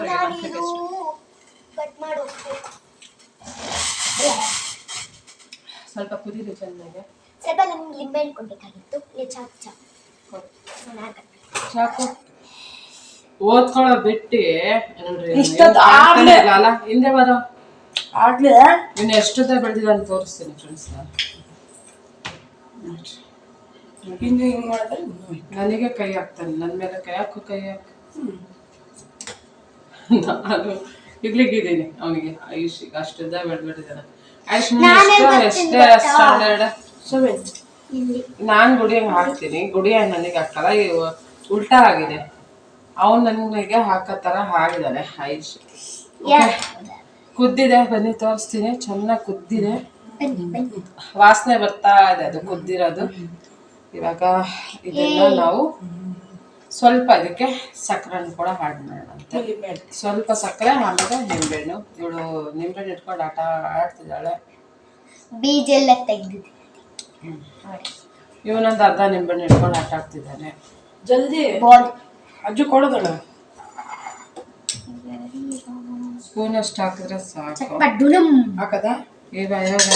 ಸ್ವಲ್ಪ ಕುದಿರಿ ಚೆನ್ನಾಗಿ. ಸ್ವಲ್ಪ ನಮ್ಗೆ ಲಿಂಬೆ ಹಣ್ಣು ಚಾ ಇಲ್ಲಿ ಚಾಕ್ ಚಾಕ್ ನಾನು ಹಾಕಿ ಸಾಕು. ಓದ್ಕೊಳ್ಳೋ ಬಿಟ್ಟಿ ಇಷ್ಟೊತ್ತು ಆಗ್ಲೇ- ಅಲ್ಲ? ಹಿಂದೆ ಬರೋ. ಆಗ್ಲೇ ನೀನು ಎಷ್ಟುದ್ದ ಬೆಳೆದಿಲ್ಲ ಅಂತ ತೋರಿಸ್ತೀನಿ ಫ್ರೆಂಡ್ಸ್ ಹಿಂಗೆ ಹಿಂಗೆ ಮಾಡಿದ್ರೆ ನನಗೆ ಕೈ ಹಾಕ್ತಾನೆ ನನ್ನ ಮೇಲೆ ಕೈ ಹಾಕು ಕೈ ಹಾಕು. ನಾನು ಇಡ್ಲಿಗಿದ್ದೀನಿ ಅವನಿಗೆ. ಆಯುಷಿಗೆ ಅಷ್ಟುದ್ದ ಬೆಳೆದ್ಬಿಟ್ಟಿದ್ದಾನೆ ಆಯುಷ್ ಎಷ್ಟೇ ಸ್ಟ್ಯಾಂಡರ್ಡ್ ಸೆವೆನ್ ನಾನ್ ಗುಡಿಯಂಗೆ ಹಾಕ್ತೀನಿ. ಗುಡಿಯ ನನಗೆ ಹಾಕಲ್ಲ. ಇವು ಉಲ್ಟಾ ಆಗಿದೆ. ಅವನು ನನಗೆ ಹಾಕೋ ತರ ಆಗಿದ್ದಾನೆ ಆಯುಷ್ ಯಾ- ಕುದ್ದಿದೆ. ಬನ್ನಿ ತೋರಿಸ್ತೀನಿ. ಚೆನ್ನಾಗಿ ಕುದ್ದಿದೆ. ವಾಸನೆ ಬರ್ತಾ ಇದೆ ಅದು ಕುದ್ದಿರೋದು. ಇವಾಗ ಇದೆಲ್ಲ ನಾವು ಸ್ವಲ್ಪ ಇದಕ್ಕೆ ಸಕ್ಕರೆನ ಕೂಡ ಹಾಡ್ ಮಾಡೋಣಂತೆ. ಸ್ವಲ್ಪ ಸಕ್ಕರೆ ಆಮೇಲೆ ನಿಂಬೆಹಣ್ಣು. ಇವಳು ನಿಂಬೆಹಣ್ಣು ಇಟ್ಕೊಂಡು ಆಟ ಆಡ್ತಿದ್ದಾಳೆ. ಬೀಜ ಎಲ್ಲ ತೆಗ್ದಿದೆ. ಇವನೊಂದು ಅರ್ಧ ನಿಂಬೆಹಣ್ಣು ಇಟ್ಕೊಂಡು ಆಟ ಆಡ್ತಿದ್ದಾನೆ. ಜಲ್ದಿ ಬಾಲ್. ಅಜ್ಜು ಕೊಡೋದಣ್ಣ ಸ್ಪೂನ್ ಅಷ್ಟು ಹಾಕಿದ್ರೆ ಸಾಕು. ಹಾಕದ? ಈಗ ಇವಾಗ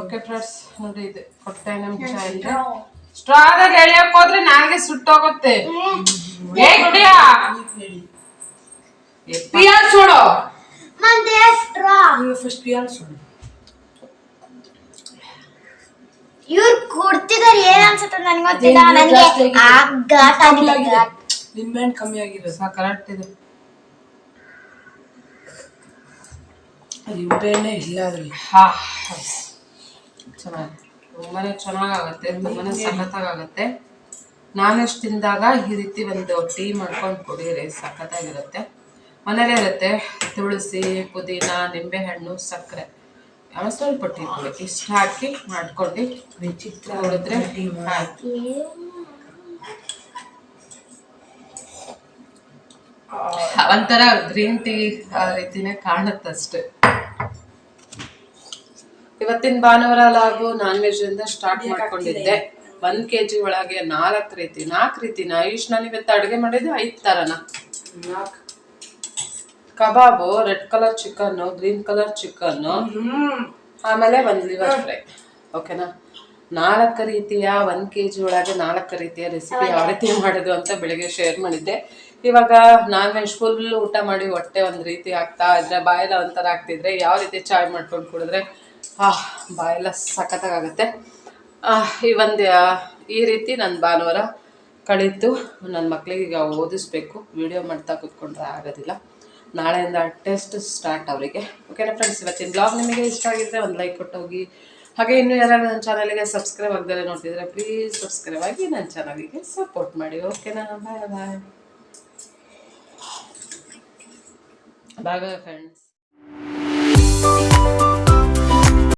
ಓಕೆ ಫ್ರೆಂಡ್ಸ್ ನೋಡಿ ಇದು ಕೊಟ್ಟೆ ನಮ್ ಚಾಯ್ ಇದೆ ಸ್ಟ್ರಾದಾಗ ಎಳಿಯಕ್ ಹೋದ್ರೆ ನಾಲ್ಗೆ ಸುಟ್ಟೋಗುತ್ತೆ ಏ ಗುಡಿಯ? ಪಿಯಾಲ್ ಸುಡು. ಮತ್ತೆ ಸ್ಟ್ರಾ ನೀವು ಫಸ್ಟ್ ಪಿಯಾಲ್ ಸುಡು. ಇವ್ರು ಕೊಡ್ತಿದಾರೆ ಏನ್ ಅನ್ಸುತ್ತೆ ನನ್ಗೆ ಗೊತ್ತಿಲ್ಲ. ನನಗೆ ಆಗಿದೆ? ಆ ಘಾಟ್ ಕಮ್ಮಿ ಆಗಿದೆ. ಆಗಿದೆ ಕಮ್ಮಿ ಆಗಿರೋದು ಕರೆಕ್ಟ್ ಇದೆ. ನಿಂಬೆಹಣ್ಣೆ ಇಲ್ಲ ಅದ್ರಲ್ಲಿ. ಹಾ ಚೆನ್ನಾಗಿ. ತುಂಬಾನೇ ಚೆನ್ನಾಗಾಗತ್ತೆ ತುಂಬಾನೇ ಸಖತ್ತಾಗತ್ತೆ ನಾನೆಷ್ಟು ತಿಂದಾಗ ಈ ರೀತಿ ಒಂದು ಟೀ ಮಾಡ್ಕೊಂಡು ಕುಡಿಯಿರಿ ಸಖತ್ತಾಗಿರುತ್ತೆ. ಮನೇಲೇ ಇರುತ್ತೆ ತುಳಸಿ ಪುದೀನ ನಿಂಬೆಹಣ್ಣು ಸಕ್ಕರೆ. ಯಾವ ಸ್ವಲ್ಪ ಟೀ ಇಷ್ಟು ಹಾಕಿ ಮಾಡ್ಕೊಂಡು ವಿಚಿತ್ರ ಟೀ ಆಯ್ತು. ಒಂಥರ ಗ್ರೀನ್ ಟೀ ರೀತಿನೇ ಕಾಣುತ್ತಷ್ಟೆ. ಇವತ್ತಿನ ಭಾನುವಾರ ಲಾಗು ನಾನ್ ವೆಜ್ ಇಂದ ಸ್ಟಾರ್ಟ್ ಮಾಡ್ಕೊಂಡಿದ್ದೆ. ಒಂದ್ ಕೆಜಿ ಒಳಗೆ ನಾಲ್ಕು ರೀತಿ ನಾಲ್ಕು ರೀತಿನ ಆಯುಷ್ ನಾನು ಇವತ್ತು ಅಡುಗೆ ಮಾಡಿದ್ದು ಐದು ಥರನ kebab red colour chicken green colour chicken ಆಮೇಲೆ ಒಂದು ಲಿವರ್ ಫ್ರೈ ಓಕೆನಾ ನಾಲ್ಕು ರೀತಿಯ ಒನ್ ಕೆ ಜಿ ಒಳಗೆ ನಾಲ್ಕು ರೀತಿಯ ರೆಸಿಪಿ ಯಾವ ರೀತಿ ಮಾಡೋದು ಅಂತ ಬೆಳಿಗ್ಗೆ ಶೇರ್ ಮಾಡಿದ್ದೆ. ಇವಾಗ ನಾನ್ ವೆಜ್ ಫುಲ್ ಊಟ ಮಾಡಿ ಹೊಟ್ಟೆ ಒಂದು ರೀತಿ ಆಗ್ತಾ ಇದ್ರೆ ಬಾಯಲ್ಲ ಒಂಥರ ಆಗ್ತಿದ್ರೆ ಯಾವ ರೀತಿ ಚಾಯ್ ಮಾಡ್ಕೊಂಡು ಕುಡಿದ್ರೆ ಆ ಬಾಯೆಲ್ಲ ಸಖತ್ತಾಗುತ್ತೆ ಈ ಒಂದು ಈ ರೀತಿ ನನ್ನ ಭಾನುವಾರ ಕಳೀತು. ನನ್ನ ಮಕ್ಕಳಿಗೆ ಈಗ ಓದಿಸ್ಬೇಕು. ವಿಡಿಯೋ ಮಾಡ್ತಾ ಕೂತ್ಕೊಂಡ್ರೆ ಆಗೋದಿಲ್ಲ. ನಾಳೆಯಿಂದ ಟೆಸ್ಟ್ ಸ್ಟಾರ್ಟ್ ಅವರಿಗೆ. ಓಕೆನಾ ಫ್ರೆಂಡ್ಸ್ ಇವತ್ತಿನ ಬ್ಲಾಗ್ ನಿಮಗೆ ಇಷ್ಟ ಆಗಿದ್ರೆ ಒಂದು ಲೈಕ್ ಕೊಟ್ಟು ಹೋಗಿ ಹಾಗೆ ಇನ್ನೂ ಯಾರು ನನ್ನ ಚಾನಲ್ಗೆ ಸಬ್ಸ್ಕ್ರೈಬ್ ಆಗದಲ್ಲೇ ನೋಡ್ತಿದ್ರೆ ಪ್ಲೀಸ್ ಸಬ್ಸ್ಕ್ರೈಬ್ ಆಗಿ ನನ್ನ ಚಾನಲ್ಗೆ ಸಪೋರ್ಟ್ ಮಾಡಿ. ಓಕೆನಾ ಬಾಯ್ ಬಾಯ್ ಬಾಯ್ ಬಾಯ್ ಫ್ರೆಂಡ್ಸ್